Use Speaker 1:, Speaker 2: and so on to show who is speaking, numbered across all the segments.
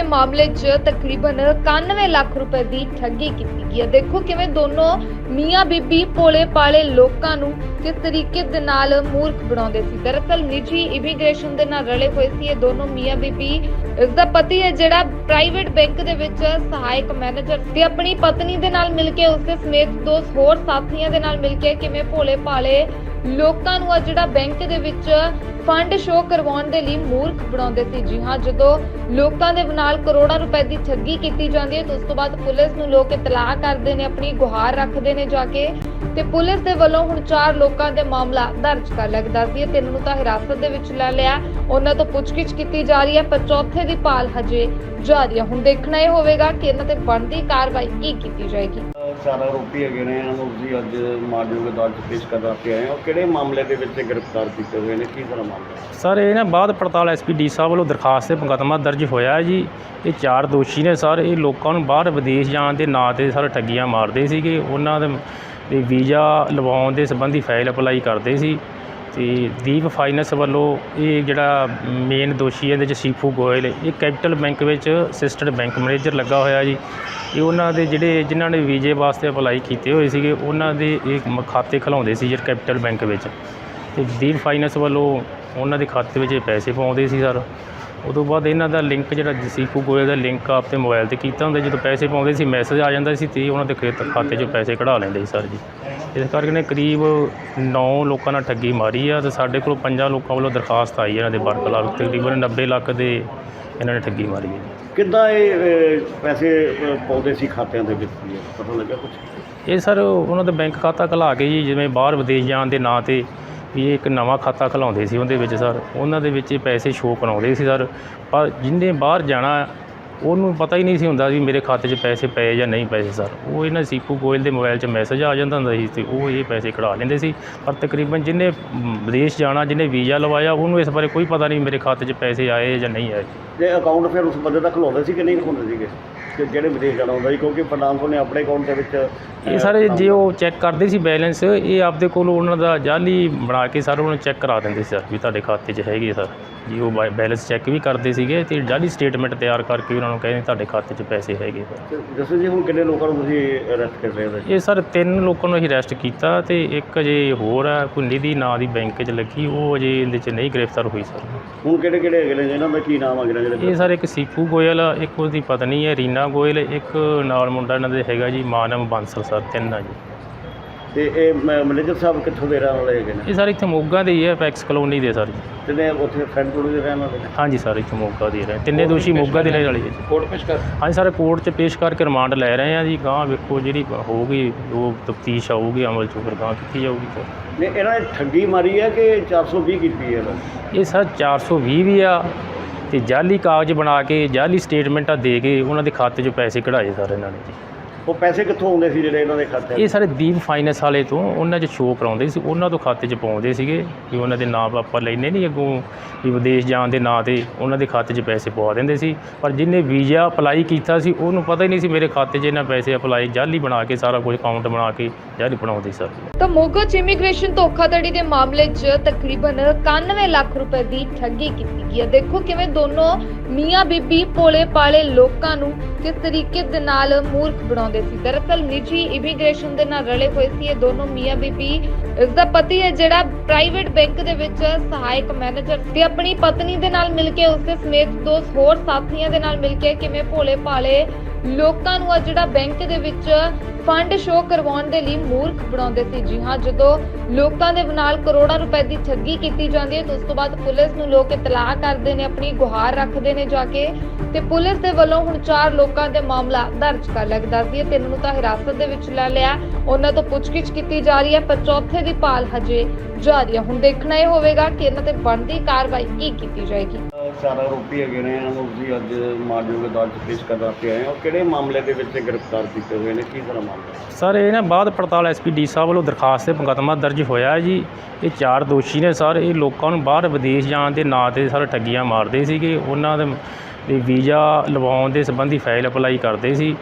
Speaker 1: ਦੇ ਮਾਮਲੇ 'ਚ ਤਕਰੀਬਨ 91 ਲੱਖ ਰੁਪਏ ਦੀ ਠੱਗੀ ਕੀਤੀ ਗਈ ਹੈ। ਦੇਖੋ ਕਿਵੇਂ ਦੋਨੋਂ ਮੀਆਂ ਬੀਬੀ ਭੋਲੇ ਪਾਲੇ ਲੋਕਾਂ ਨੂੰ ਕਿਸ ਤਰੀਕੇ ਦੇ ਨਾਲ ਮੂਰਖ ਬਣਾਉਂਦੇ ਸੀ। ਦਰਅਸਲ ਨਿੱਜੀ ਇਮੀਗ੍ਰੇਸ਼ਨ ਦੇ ਨਾਲ ਰਲੇ ਹੋਏ ਸੀ ਇਹ ਦੋਨੋਂ ਮੀਆਂ ਬੀਬੀ। ਇਸ ਦਾ ਪਤੀ ਹੈ ਜਿਹੜਾ ਪ੍ਰਾਈਵੇਟ ਬੈਂਕ ਦੇ ਵਿੱਚ ਸਹਾਇਕ ਮੈਨੇਜਰ ਤੇ ਆਪਣੀ ਪਤਨੀ ਦੇ ਨਾਲ ਮਿਲ ਕੇ ਉਸਦੇ ਸਮੇਤ ਦੋ ਹੋਰ ਸਾਥੀਆਂ ਦੇ ਨਾਲ ਮਿਲ ਕੇ ਕਿਵੇਂ ਭੋਲੇ ਪਾਲੇ ਲੋਕਾਂ ਨੂੰ ਆ ਜਿਹੜਾ ਬੈਂਕ ਦੇ ਵਿੱਚ ਫੰਡ ਸ਼ੋਅ ਕਰਵਾਉਣ ਦੇ ਲਈ ਮੂਰਖ ਬਣਾਉਂਦੇ ਸੀ। ਜੀ ਹਾਂ, ਜਦੋਂ ਲੋਕਾਂ ਦੇ ਨਾਲ ਕਰੋੜਾਂ ਰੁਪਏ ਦੀ ਠੱਗੀ ਕੀਤੀ ਜਾਂਦੀ ਹੈ, ਤਾਂ ਉਸ ਤੋਂ ਬਾਅਦ ਪੁਲਿਸ ਨੂੰ ਲੋਕ ਇਤਲਾਹ ਕਰਦੇ ਨੇ, ਆਪਣੀ ਗੁਹਾਰ ਰੱਖਦੇ ਨੇ ਜਾ ਕੇ। ਤੇ ਪੁਲਿਸ ਦੇ ਵੱਲੋਂ ਹੁਣ ਚਾਰ ਲੋਕਾਂ ਦੇ ਮਾਮਲਾ ਦਰਜ ਕਰ ਲਿਆ। ਦੱਸਦੀ ਹੈ ਤਿੰਨ ਨੂੰ ਤਾਂ ਹਿਰਾਸਤ ਦੇ ਵਿੱਚ ਲੈ ਲਿਆ। ਉਹਨਾਂ ਤੋਂ ਪੁੱਛਗਿੱਛ ਕੀਤੀ ਜਾ ਰਹੀ ਹੈ ਪਰ ਚੌਥੇ ਦੀ ਭਾਲ ਹਜੇ ਜਾਰੀ ਹੈ। ਹੁਣ ਦੇਖਣਾ ਇਹ ਹੋਵੇਗਾ ਕਿ ਇਹਨਾਂ ਤੇ ਬਣਦੀ ਕਾਰਵਾਈ ਕੀ ਕੀਤੀ ਜਾਏਗੀ।
Speaker 2: ਚਾਰ ਆਰੋਪੀ ਹੈਗੇ ਨੇ ਇਹਨਾਂ ਨੂੰ ਤੁਸੀਂ ਅੱਜ ਮਾਨਯੋਗ ਅਦਾਲਤ ਪੇਸ਼ ਕਰਨ ਵਾਸਤੇ ਆਏ ਹੋ। ਕਿਹੜੇ ਮਾਮਲੇ ਦੇ ਵਿੱਚ ਗ੍ਰਿਫਤਾਰ ਕੀਤੇ ਹੋਏ ਨੇ? ਕੀ ਸਾਰਾ ਮਾਮਲਾ
Speaker 3: ਸਰ ਇਹ ਨਾ ਬਾਅਦ ਪੜਤਾਲ ਐਸਪੀਡੀ ਸਾਹਿਬ ਵੱਲੋਂ ਦਰਖਾਸਤ ਤੇ ਮੁਕੱਦਮਾ ਦਰਜ ਹੋਇਆ ਹੈ ਜੀ। ਇਹ ਚਾਰ ਦੋਸ਼ੀ ਨੇ ਸਰ ਇਹ ਲੋਕਾਂ ਨੂੰ ਬਾਹਰ ਵਿਦੇਸ਼ ਜਾਣ ਦੇ ਨਾਂ ਤੇ ਸਰ ਠੱਗੀਆਂ ਮਾਰਦੇ ਸੀਗੇ। ਉਹਨਾਂ ਦੇ ਦੇ ਵੀਜ਼ਾ ਲਵਾਉਣ ਦੇ ਸੰਬੰਧੀ ਫਾਈਲ ਅਪਲਾਈ ਕਰਦੇ ਸੀ ਤੇ ਦੀਪ ਫਾਈਨੈਂਸ ਵੱਲੋਂ ਇਹ ਜਿਹੜਾ ਮੇਨ ਦੋਸ਼ੀ ਹੈ ਇਹਦੇ ਚ ਸੀਫੂ ਗੋਇਲ ਇਹ ਕੈਪੀਟਲ ਬੈਂਕ ਵਿੱਚ ਅਸਿਸਟੈਂਟ ਬੈਂਕ ਮੈਨੇਜਰ ਲੱਗਾ ਹੋਇਆ ਜੀ। ਇਹ ਉਹਨਾਂ ਦੇ ਜਿਹੜੇ ਜਿਨ੍ਹਾਂ ਨੇ ਵੀਜ਼ੇ ਵਾਸਤੇ ਅਪਲਾਈ ਕੀਤੇ ਹੋਏ ਸੀਗੇ, ਉਹਨਾਂ ਦੇ ਇਹ ਮ- ਖਾਤੇ ਖਲਾਉਂਦੇ ਸੀ ਜਿਹੜਾ ਕੈਪੀਟਲ ਬੈਂਕ ਵਿੱਚ। ਤੇ ਦੀਪ ਫਾਈਨੈਂਸ ਵੱਲੋਂ ਉਹਨਾਂ ਦੇ ਖਾਤੇ ਵਿੱਚ ਇਹ ਪੈਸੇ ਪਾਉਂਦੇ ਸੀ ਸਰ। ਉਦੋਂ ਬਾਅਦ ਇਹਨਾਂ ਦਾ ਲਿੰਕ ਜਿਹੜਾ ਸੀਫੂ ਗੋਇਲ ਦਾ ਲਿੰਕ ਆਪਦੇ ਮੋਬਾਈਲ ਤੇ ਕੀਤਾ ਹੁੰਦਾ ਜਦੋਂ ਪੈਸੇ ਪਾਉਂਦੇ ਸੀ ਮੈਸੇਜ ਆ ਜਾਂਦਾ ਸੀ ਤੇ ਉਹਨਾਂ ਦੇ ਖੇਤ ਖਾਤੇ 'ਚੋਂ ਪੈਸੇ ਕਢਾ ਲੈਂਦੇ ਸੀ ਸਰ ਜੀ। ਇਸ ਕਰਕੇ ਨੇ ਕਰੀਬ 9 ਲੋਕਾਂ ਨਾਲ ਠੱਗੀ ਮਾਰੀ ਆ ਤੇ ਸਾਡੇ ਕੋਲ ਪੰਜਾਂ ਲੋਕਾਂ ਵੱਲੋਂ ਦਰਖਾਸਤ ਆਈ ਇਹਨਾਂ ਦੇ ਬਰਖਲਾਫ ਤਕਰੀਬਨ 90 ਲੱਖ ਦੇ ਇਹਨਾਂ ਨੇ ਠੱਗੀ ਮਾਰੀ ਹੈ
Speaker 2: ਕਿੱਦਾਂ ਇਹ ਪੈਸੇ ਪਾਉਂਦੇ ਸੀ ਖਾਤਿਆਂ ਦੇ ਵਿੱਚ? ਪਤਾ ਲੱਗਾ ਕੁਝ
Speaker 3: ਇਹ ਸਰ ਉਹਨਾਂ ਦਾ ਬੈਂਕ ਖਾਤਾ ਖੁਲਾ ਕੇ ਜੀ ਜਿਵੇਂ ਬਾਹਰ ਵਿਦੇਸ਼ ਜਾਣ ਦੇ ਨਾਂ ਤੇ ਵੀ ਇਹ ਇੱਕ ਨਵਾਂ ਖਾਤਾ ਖੁਲਾਉਂਦੇ ਸੀ ਉਹਦੇ ਵਿੱਚ ਸਰ। ਉਹਨਾਂ ਦੇ ਵਿੱਚ ਪੈਸੇ ਸ਼ੋਅ ਕਰਾਉਂਦੇ ਸੀ ਸਰ। ਪਰ ਜਿੰਨੇ ਬਾਹਰ ਜਾਣਾ, ਉਹਨੂੰ ਪਤਾ ਹੀ ਨਹੀਂ ਸੀ ਹੁੰਦਾ ਵੀ ਮੇਰੇ ਖਾਤੇ 'ਚ ਪੈਸੇ ਪਏ ਜਾਂ ਨਹੀਂ ਪੈਸੇ ਸਰ। ਉਹ ਇਹਨਾਂ ਸੀਪੂ ਗੋਇਲ ਦੇ ਮੋਬਾਈਲ 'ਚ ਮੈਸੇਜ ਆ ਜਾਂਦਾ ਹੁੰਦਾ ਸੀ ਤੇ ਉਹ ਇਹ ਪੈਸੇ ਕਢਾ ਲੈਂਦੇ ਸੀ। ਪਰ ਤਕਰੀਬਨ ਜਿਹਨੇ ਵਿਦੇਸ਼ ਜਾਣਾ ਜਿਹਨੇ ਵੀਜ਼ਾ ਲਵਾਇਆ, ਉਹਨੂੰ ਇਸ ਬਾਰੇ ਕੋਈ ਪਤਾ ਨਹੀਂ ਮੇਰੇ ਖਾਤੇ 'ਚ ਪੈਸੇ ਆਏ ਜਾਂ ਨਹੀਂ ਆਏ।
Speaker 2: ਤੇ ਅਕਾਊਂਟ ਫਿਰ ਉਸ ਬੰਦੇ ਦਾ ਖਲਾਉਂਦੇ ਸੀ ਕਿ ਨਹੀਂ ਖਲਾਉਂਦੇ ਸੀਗੇ? ਕਿ ਜਿਹੜੇ ਵਿਦੇਸ਼ ਜਾਣਾ ਹੁੰਦਾ ਸੀ ਕਿਉਂਕਿ ਫਾਈਨਾਂਸ ਨੇ ਆਪਣੇ ਅਕਾਊਂਟ ਦੇ ਵਿੱਚ
Speaker 3: ਇਹ ਸਾਰੇ ਜੇ ਉਹ ਚੈੱਕ ਕਰਦੇ ਸੀ ਬੈਲੈਂਸ ਇਹ ਆਪਦੇ ਕੋਲ ਉਹਨਾਂ ਦਾ ਜਾਲੀ ਬਣਾ ਕੇ ਸਰ ਉਹਨੂੰ ਚੈੱਕ ਕਰਾ ਦਿੰਦੇ ਸੀ ਸਰ ਵੀ ਤੁਹਾਡੇ ਖਾਤੇ 'ਚ ਹੈਗੇ ਸਰ। ਜੀ ਉਹ ਬੈਲੈਂਸ ਚੈੱਕ ਵੀ ਕਰਦੇ ਸੀਗੇ ਤੇ ਜਾਲੀ ਸਟੇਟਮੈਂਟ ਤਿਆਰ ਕਰਕੇ ਉਹਨਾਂ ਨੂੰ ਕਹਿੰਦੇ ਤੁਹਾਡੇ ਖਾਤੇ 'ਚ ਪੈਸੇ ਹੈਗੇ
Speaker 2: ਦੱਸੋ ਜੀ ਹੁਣ ਕਿੰਨੇ ਲੋਕਾਂ ਨੂੰ ਤੁਸੀਂ ਅਰੈਸਟ ਕਰ ਰਹੇ ਹੋ
Speaker 3: ਇਹ ਸਰ ਤਿੰਨ ਲੋਕਾਂ ਨੂੰ ਅਸੀਂ ਅਰੈਸਟ ਕੀਤਾ ਤੇ ਇੱਕ ਅਜੇ ਹੋਰ ਹੈ ਕੋਈ ਨਿਧੀ ਨਾਂ ਦੀ ਬੈਂਕ 'ਚ ਲੱਗੀ ਉਹ ਅਜੇ ਇਹਦੇ 'ਚ ਨਹੀਂ ਗ੍ਰਿਫਤਾਰ ਹੋਈ ਸਰ।
Speaker 2: ਹੁਣ ਕਿਹੜੇ ਕਿਹੜੇ ਹੈਗੇ ਨੇ ਇਹਨਾਂ ਦਾ? ਕੀ ਨਾਮ ਨੇ ਜਿਹੜੇ
Speaker 3: ਇਹ ਸਰ ਇੱਕ ਸੀਪੂ ਗੋਇਲ ਆ, ਇੱਕ ਉਹਦੀ ਪਤਨੀ ਹੈ ਰੀਨਾ ਗੋਇਲ ਇੱਕ ਨਾਲ ਮੁੰਡਾ ਇਹਨਾਂ ਦੇ ਹੈਗਾ ਜੀ ਮਾਨਵ ਬਾਂਸਲ ਸਰ ਤਿੰਨ ਆ ਜੀ।
Speaker 2: ਤੇ ਇਹ ਮ- ਮੈਨੇਜਰ ਸਾਹਿਬ ਕਿੱਥੋਂ ਦੇ ਰਹਿਣ ਵਾਲੇ ਹੈਗੇ ਨੇ?
Speaker 3: ਇਹ ਸਰ ਇੱਥੇ ਮੋਗਾ ਦੇ ਹੀ ਹੈ ਪੈਕਸ ਕਲੋਨੀ ਦੇ ਸਰ। ਜੀ
Speaker 2: ਤਿੰਨੇ ਉੱਥੇ ਫਰੈਂਡ ਕੋਲ ਦੇ ਰਹਿਣ ਵਾਲੇ ਨੇ?
Speaker 3: ਹਾਂਜੀ ਸਰ ਇੱਥੇ ਮੋਗਾ ਦੇ ਰਹੇ ਤਿੰਨੇ ਦੋਸ਼ੀ ਮੋਗਾ ਦੇ ਰਹਿਣ ਵਾਲੇ ਜੀ
Speaker 2: ਕੋਰਟ ਪੇਸ਼ ਕਰ
Speaker 3: ਹਾਂਜੀ ਸਰ ਕੋਰਟ 'ਚ ਪੇਸ਼ ਕਰਕੇ ਰਿਮਾਂਡ ਲੈ ਰਹੇ ਆ ਜੀ ਗਾਂ ਵੇਖੋ ਜਿਹੜੀ ਹੋਊਗੀ ਉਹ ਤਫਤੀਸ਼ ਆਊਗੀ ਅਮਲ 'ਚ ਫਿਰ ਗਾਂ ਕੀਤੀ ਜਾਊਗੀ ਸਰ।
Speaker 2: ਨੇ ਇਹਨਾਂ ਨੇ ਠੱਗੀ ਮਾਰੀ ਹੈ ਕਿ 420 ਕੀਤੀ ਹੈ ਇਹਨਾਂ ਨੇ?
Speaker 3: ਇਹ ਸਰ 420 ਵੀ ਆ ਤੇ ਜਾਲੀ ਕਾਗਜ਼ ਬਣਾ ਕੇ ਜਾਲੀ ਸਟੇਟਮੈਂਟਾਂ ਦੇ ਕੇ ਉਹਨਾਂ ਦੇ ਖਾਤੇ 'ਚੋਂ ਪੈਸੇ ਕਢਾਏ ਸਰ ਇਹਨਾਂ ਨੇ ਜੀ।
Speaker 2: ਉਹ ਪੈਸੇ ਕਿੱਥੋਂ ਆਉਂਦੇ ਸੀ ਜਿਹੜੇ ਇਹਨਾਂ ਦੇ ਖਾਤੇ
Speaker 3: ਇਹ ਸਾਰੇ ਦੀਪ ਫਾਈਨੈਂਸ ਵਾਲੇ ਤੋਂ ਉਹਨਾਂ 'ਚ ਸ਼ੋਅ ਕਰਾਉਂਦੇ ਸੀ ਉਹਨਾਂ ਤੋਂ ਖਾਤੇ 'ਚ ਪਾਉਂਦੇ ਸੀਗੇ ਕਿ ਉਹਨਾਂ ਦੇ ਨਾਮ ਆਪਾਂ ਲੈਨੇ ਨਹੀਂ ਅੱਗੋਂ ਵੀ ਵਿਦੇਸ਼ ਜਾਣ ਦੇ ਨਾਂ ਤੇ ਉਹਨਾਂ ਦੇ ਖਾਤੇ 'ਚ ਪੈਸੇ ਪਵਾ ਦਿੰਦੇ ਸੀ। ਪਰ ਜਿਹਨੇ ਵੀਜ਼ਾ ਅਪਲਾਈ ਕੀਤਾ ਸੀ ਉਹਨੂੰ ਪਤਾ ਹੀ ਨਹੀਂ ਸੀ ਮੇਰੇ ਖਾਤੇ 'ਚ ਇਹਨਾਂ ਪੈਸੇ ਅਪਲਾਈ ਜਾਲੀ ਬਣਾ ਕੇ ਸਾਰਾ ਕੁਝ ਅਕਾਊਂਟ ਬਣਾ ਕੇ ਜਾਲੀ ਬਣਾਉਂਦੇ ਸਰ
Speaker 1: ਤਾਂ ਮੋਗਾ 'ਚ ਇਮੀਗ੍ਰੇਸ਼ਨ ਧੋਖਾਧੜੀ ਦੇ ਮਾਮਲੇ 'ਚ ਤਕਰੀਬਨ 91 ਲੱਖ ਰੁਪਏ ਦੀ ਠੱਗੀ ਕੀਤੀ ਗਈ ਹੈ। ਦੇਖੋ ਕਿਵੇਂ ਦੋਨੋਂ ਮੀਆਂ ਬੀਬੀ ਭੋਲੇ ਪਾਲੇ ਲੋਕਾਂ ਨੂੰ ਕਿਸ ਤਰੀਕੇ ਦੇ ਨਾਲ ਮੂਰਖ ਬਣਾਉਂਦੇ ਸੀ। ਦਰਅਸਲ ਨਿੱਜੀ ਇਮੀਗ੍ਰੇਸ਼ਨ ਦੇ ਨਾਲ ਰਲੇ ਹੋਏ ਸੀ ਇਹ ਦੋਨੋਂ ਮੀਆਂ ਬੀਬੀ। ਇਸ ਦਾ ਪਤੀ ਹੈ ਜਿਹੜਾ ਪ੍ਰਾਈਵੇਟ ਬੈਂਕ ਦੇ ਵਿੱਚ ਸਹਾਇਕ ਮੈਨੇਜਰ ਤੇ ਆਪਣੀ ਪਤਨੀ ਦੇ ਨਾਲ ਮਿਲ ਕੇ ਉਸਦੇ ਸਮੇਤ ਦੋ ਹੋਰ ਸਾਥੀਆਂ ਦੇ ਨਾਲ ਮਿਲ ਕੇ ਕਿਵੇਂ ਭੋਲੇ ਭਾਲੇ ਲੋਕਾਂ ਨੂੰ ਆ ਜਿਹੜਾ ਬੈਂਕ ਦੇ ਵਿੱਚ ਫੰਡ ਸ਼ੋਅ ਕਰਵਾਉਣ ਦੇ ਲਈ ਮੂਰਖ ਬਣਾਉਂਦੇ ਸੀ। ਜੀ ਹਾਂ, ਜਦੋਂ ਲੋਕਾਂ ਦੇ ਨਾਲ ਕਰੋੜਾਂ ਰੁਪਏ ਦੀ ਠੱਗੀ ਕੀਤੀ ਜਾਂਦੀ ਹੈ ਤਾਂ ਉਸ ਤੋਂ ਬਾਅਦ ਪੁਲਿਸ ਨੂੰ ਲੋਕ ਇਤਲਾਹ ਕਰਦੇ ਨੇ, ਆਪਣੀ ਗੁਹਾਰ ਰੱਖਦੇ ਨੇ ਜਾ ਕੇ ਤੇ ਪੁਲਿਸ ਦੇ ਵੱਲੋਂ ਹੁਣ ਚਾਰ ਲੋਕਾਂ ਦੇ ਮਾਮਲਾ ਦਰਜ ਕਰ ਲੱਗਦਾ ਸੀ। ਤਿੰਨ ਨੂੰ ਤਾਂ ਹਿਰਾਸਤ ਦੇ ਵਿੱਚ ਲੈ ਲਿਆ। ਉਹਨਾਂ ਤੋਂ ਪੁੱਛਗਿੱਛ ਕੀਤੀ ਜਾ ਰਹੀ ਹੈ, ਪਰ ਚੌਥੇ ਦੀ ਭਾਲ ਹਜੇ ਜਾਰੀ ਹੈ। ਹੁਣ ਦੇਖਣਾ ਇਹ ਹੋਵੇਗਾ ਕਿ ਇਹਨਾਂ ਤੇ ਬਣਦੀ ਕਾਰਵਾਈ ਕੀ ਕੀਤੀ ਜਾਏਗੀ।
Speaker 2: ਚਾਰ ਆਰੋਪੀ ਹੈਗੇ ਨੇ, ਇਹਨਾਂ ਨੂੰ ਤੁਸੀਂ ਅੱਜ ਮਾਨਯੋਗ ਅਦਾਲਤ 'ਚ ਪੇਸ਼ ਕਰਨ ਵਾਸਤੇ ਆਏ ਹੋ ਕਿਹੜੇ ਮਾਮਲੇ ਦੇ ਵਿੱਚ ਗ੍ਰਿਫਤਾਰ ਕੀਤੇ ਹੋਏ ਨੇ? ਕੀ ਸਾਰਾ ਮਾਮਲਾ
Speaker 3: ਸਰ, ਇਹ ਨਾ ਬਾਅਦ ਪੜਤਾਲ ਐਸਪੀਡੀ ਸਾਹਿਬ ਵੱਲੋਂ ਦਰਖਾਸਤ ਤੇ ਮੁਕੱਦਮਾ ਦਰਜ ਹੋਇਆ ਹੈ ਜੀ। ਇਹ ਚਾਰ ਦੋਸ਼ੀ ਨੇ ਸਰ, ਇਹ ਲੋਕਾਂ ਨੂੰ ਬਾਹਰ ਵਿਦੇਸ਼ ਜਾਣ ਦੇ ਨਾਂ ਤੇ ਸਰ ਠੱਗੀਆਂ ਮਾਰਦੇ ਸੀਗੇ। ਉਹਨਾਂ ਦੇ ਦੇ ਵੀਜ਼ਾ ਲਵਾਉਣ ਦੇ ਸੰਬੰਧੀ ਫਾਈਲ ਅਪਲਾਈ ਕਰਦੇ ਸੀ।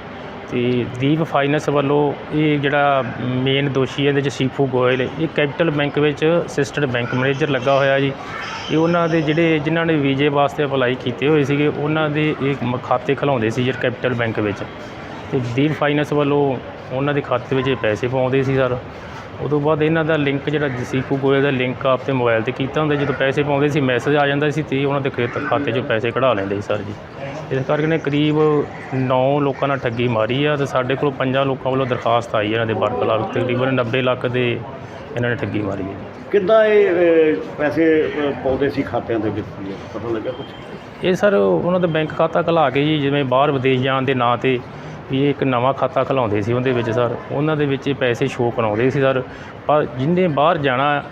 Speaker 3: ਤੇ ਦੀਪ ਫਾਈਨੈਂਸ ਵੱਲੋਂ ਇਹ ਜਿਹੜਾ ਮੇਨ ਦੋਸ਼ੀ ਹੈ, ਇਹਦੇ ਚ ਸੀਫੂ ਗੋਇਲ ਇਹ ਕੈਪੀਟਲ ਬੈਂਕ ਵਿੱਚ ਅਸਿਸਟੈਂਟ ਬੈਂਕ ਮੈਨੇਜਰ ਲੱਗਾ ਹੋਇਆ ਜੀ। ਇਹ ਉਹਨਾਂ ਦੇ ਜਿਹੜੇ ਜਿਨ੍ਹਾਂ ਨੇ ਵੀਜ਼ੇ ਵਾਸਤੇ ਅਪਲਾਈ ਕੀਤੇ ਹੋਏ ਸੀਗੇ, ਉਹਨਾਂ ਦੇ ਇਹ ਮ- ਖਾਤੇ ਖਲਾਉਂਦੇ ਸੀ ਜਿਹੜਾ ਕੈਪੀਟਲ ਬੈਂਕ ਵਿੱਚ। ਤੇ ਦੀਪ ਫਾਈਨੈਂਸ ਵੱਲੋਂ ਉਹਨਾਂ ਦੇ ਖਾਤੇ ਵਿੱਚ ਇਹ ਪੈਸੇ ਪਾਉਂਦੇ ਸੀ ਸਰ। ਉਦੋਂ ਬਾਅਦ ਇਹਨਾਂ ਦਾ ਲਿੰਕ ਜਿਹੜਾ ਸੀਪੂ ਗੋਇਲ ਦਾ ਲਿੰਕ ਆਪਦੇ ਮੋਬਾਈਲ ਤੇ ਕੀਤਾ ਹੁੰਦਾ ਜਦੋਂ ਪੈਸੇ ਪਾਉਂਦੇ ਸੀ ਮੈਸੇਜ ਆ ਜਾਂਦਾ ਸੀ ਤੇ ਉਹਨਾਂ ਦੇ ਖੇਤ ਖਾਤੇ 'ਚੋਂ ਪੈਸੇ ਕਢਾ ਲੈਂਦੇ ਸੀ ਸਰ ਜੀ। ਇਸ ਕਰਕੇ ਨੇ ਕਰੀਬ 9 ਲੋਕਾਂ ਨਾਲ ਠੱਗੀ ਮਾਰੀ ਆ ਤੇ ਸਾਡੇ ਕੋਲ ਪੰਜਾਂ ਲੋਕਾਂ ਵੱਲੋਂ ਦਰਖਾਸਤ ਆਈ ਹੈ ਇਹਨਾਂ ਦੇ ਬਰਖਲਾਫ ਤਕਰੀਬਨ 90 ਲੱਖ ਦੇ ਇਹਨਾਂ ਨੇ ਠੱਗੀ ਮਾਰੀ ਹੈ
Speaker 2: ਕਿੱਦਾਂ ਇਹ ਪੈਸੇ ਪਾਉਂਦੇ ਸੀ ਖਾਤਿਆਂ ਦੇ ਵਿੱਚ? ਪਤਾ ਲੱਗਾ ਕੁਝ
Speaker 3: ਇਹ ਸਰ ਉਹਨਾਂ ਦਾ ਬੈਂਕ ਖਾਤਾ ਖੁਲਾ ਕੇ ਜੀ ਜਿਵੇਂ ਬਾਹਰ ਵਿਦੇਸ਼ ਜਾਣ ਦੇ ਨਾਂ ਤੇ ਵੀ ਇਹ ਇੱਕ ਨਵਾਂ ਖਾਤਾ ਖੁਲਾਉਂਦੇ ਸੀ ਉਹਦੇ ਵਿੱਚ ਸਰ। ਉਹਨਾਂ ਦੇ ਵਿੱਚ ਇਹ ਪੈਸੇ ਸ਼ੋਅ ਕਰਾਉਂਦੇ ਸੀ ਸਰ। ਪਰ ਜਿੰਨੇ ਬਾਹਰ ਜਾਣਾ,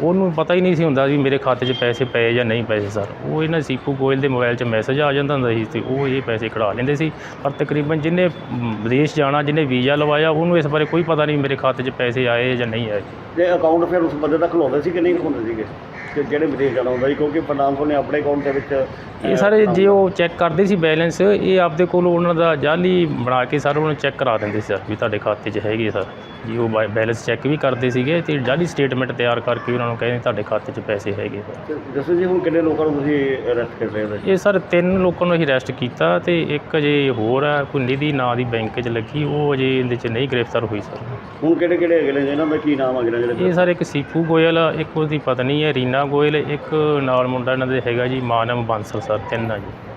Speaker 3: ਉਹਨੂੰ ਪਤਾ ਹੀ ਨਹੀਂ ਸੀ ਹੁੰਦਾ ਵੀ ਮੇਰੇ ਖਾਤੇ 'ਚ ਪੈਸੇ ਪਏ ਜਾਂ ਨਹੀਂ ਪਏ ਸਰ। ਉਹ ਇਹਨਾਂ ਸੀਪੂ ਗੋਇਲ ਦੇ ਮੋਬਾਈਲ 'ਚ ਮੈਸੇਜ ਆ ਜਾਂਦਾ ਹੁੰਦਾ ਸੀ ਤੇ ਉਹ ਇਹ ਪੈਸੇ ਕਢਾ ਲੈਂਦੇ ਸੀ। ਪਰ ਤਕਰੀਬਨ ਜਿੰਨੇ ਵਿਦੇਸ਼ ਜਾਣਾ ਜਿਹਨੇ ਵੀਜ਼ਾ ਲਵਾਇਆ, ਉਹਨੂੰ ਇਸ ਬਾਰੇ ਕੋਈ ਪਤਾ ਨਹੀਂ ਮੇਰੇ ਖਾਤੇ 'ਚ ਪੈਸੇ ਆਏ ਜਾਂ ਨਹੀਂ ਆਏ।
Speaker 2: ਜੇ ਅਕਾਊਂਟ ਫਿਰ ਉਸ ਬੰਦੇ ਦਾ ਖੁਲਾਉਂਦੇ ਸੀ ਕਿ ਨਹੀਂ ਖੁਲਾਉਂਦੇ ਸੀਗੇ? ਕਿ ਜਿਹੜੇ ਵਿਦੇਸ਼ ਜਾਣਾ ਹੁੰਦਾ ਸੀ ਕਿਉਂਕਿ ਫਰਨਾਂਸੋ ਨੇ ਆਪਣੇ ਅਕਾਊਂਟ ਦੇ ਵਿੱਚ
Speaker 3: ਇਹ ਸਾਰੇ ਜੇ ਉਹ ਚੈੱਕ ਕਰਦੇ ਸੀ ਬੈਲੈਂਸ ਇਹ ਆਪਦੇ ਕੋਲ ਉਹਨਾਂ ਦਾ ਜਾਲੀ ਬਣਾ ਕੇ ਸਰ ਉਹਨੂੰ ਚੈੱਕ ਕਰਾ ਦਿੰਦੇ ਸੀ ਸਰ ਵੀ ਤੁਹਾਡੇ ਖਾਤੇ 'ਚ ਹੈਗੇ ਸਰ। ਜੀ ਉਹ ਬੈਲੈਂਸ ਚੈੱਕ ਵੀ ਕਰਦੇ ਸੀਗੇ ਤੇ ਜਾਲੀ ਸਟੇਟਮੈਂਟ ਤਿਆਰ ਕਰਕੇ ਉਹਨਾਂ ਨੂੰ ਕਹਿੰਦੇ ਤੁਹਾਡੇ ਖਾਤੇ 'ਚ ਪੈਸੇ ਹੈਗੇ
Speaker 2: ਦੱਸੋ ਜੀ ਹੁਣ ਕਿੰਨੇ ਲੋਕਾਂ ਨੂੰ ਤੁਸੀਂ ਅਰੈਸਟ ਕਰ ਰਹੇ ਹੋ ਜੀ
Speaker 3: ਇਹ ਸਰ ਤਿੰਨ ਲੋਕਾਂ ਨੂੰ ਅਸੀਂ ਅਰੈਸਟ ਕੀਤਾ ਤੇ ਇੱਕ ਅਜੇ ਹੋਰ ਹੈ ਕੋਈ ਨਿਧੀ ਨਾਂ ਦੀ ਬੈਂਕ 'ਚ ਲੱਗੀ ਉਹ ਅਜੇ ਇਹਦੇ 'ਚ ਨਹੀਂ ਗ੍ਰਿਫਤਾਰ ਹੋਈ ਸਰ।
Speaker 2: ਹੁਣ ਕਿਹੜੇ ਕਿਹੜੇ ਹੈਗੇ ਨੇ ਜੀ? ਇਹਨਾਂ ਦਾ ਕੀ ਨਾਮ ਨੇ ਜਿਹੜੇ
Speaker 3: ਇਹ ਸਰ ਇੱਕ ਸੀਪੂ ਗੋਇਲ ਆ, ਇੱਕ ਉਹਦੀ ਪਤਨੀ ਹੈ ਰੀਨਾ ਗੋਇਲ ਇੱਕ ਨਾਲ ਮੁੰਡਾ ਇਹਨਾਂ ਦੇ ਹੈਗਾ ਜੀ ਮਾਨਵ ਬਾਂਸਲ ਸਰ ਤਿੰਨ ਆ ਜੀ।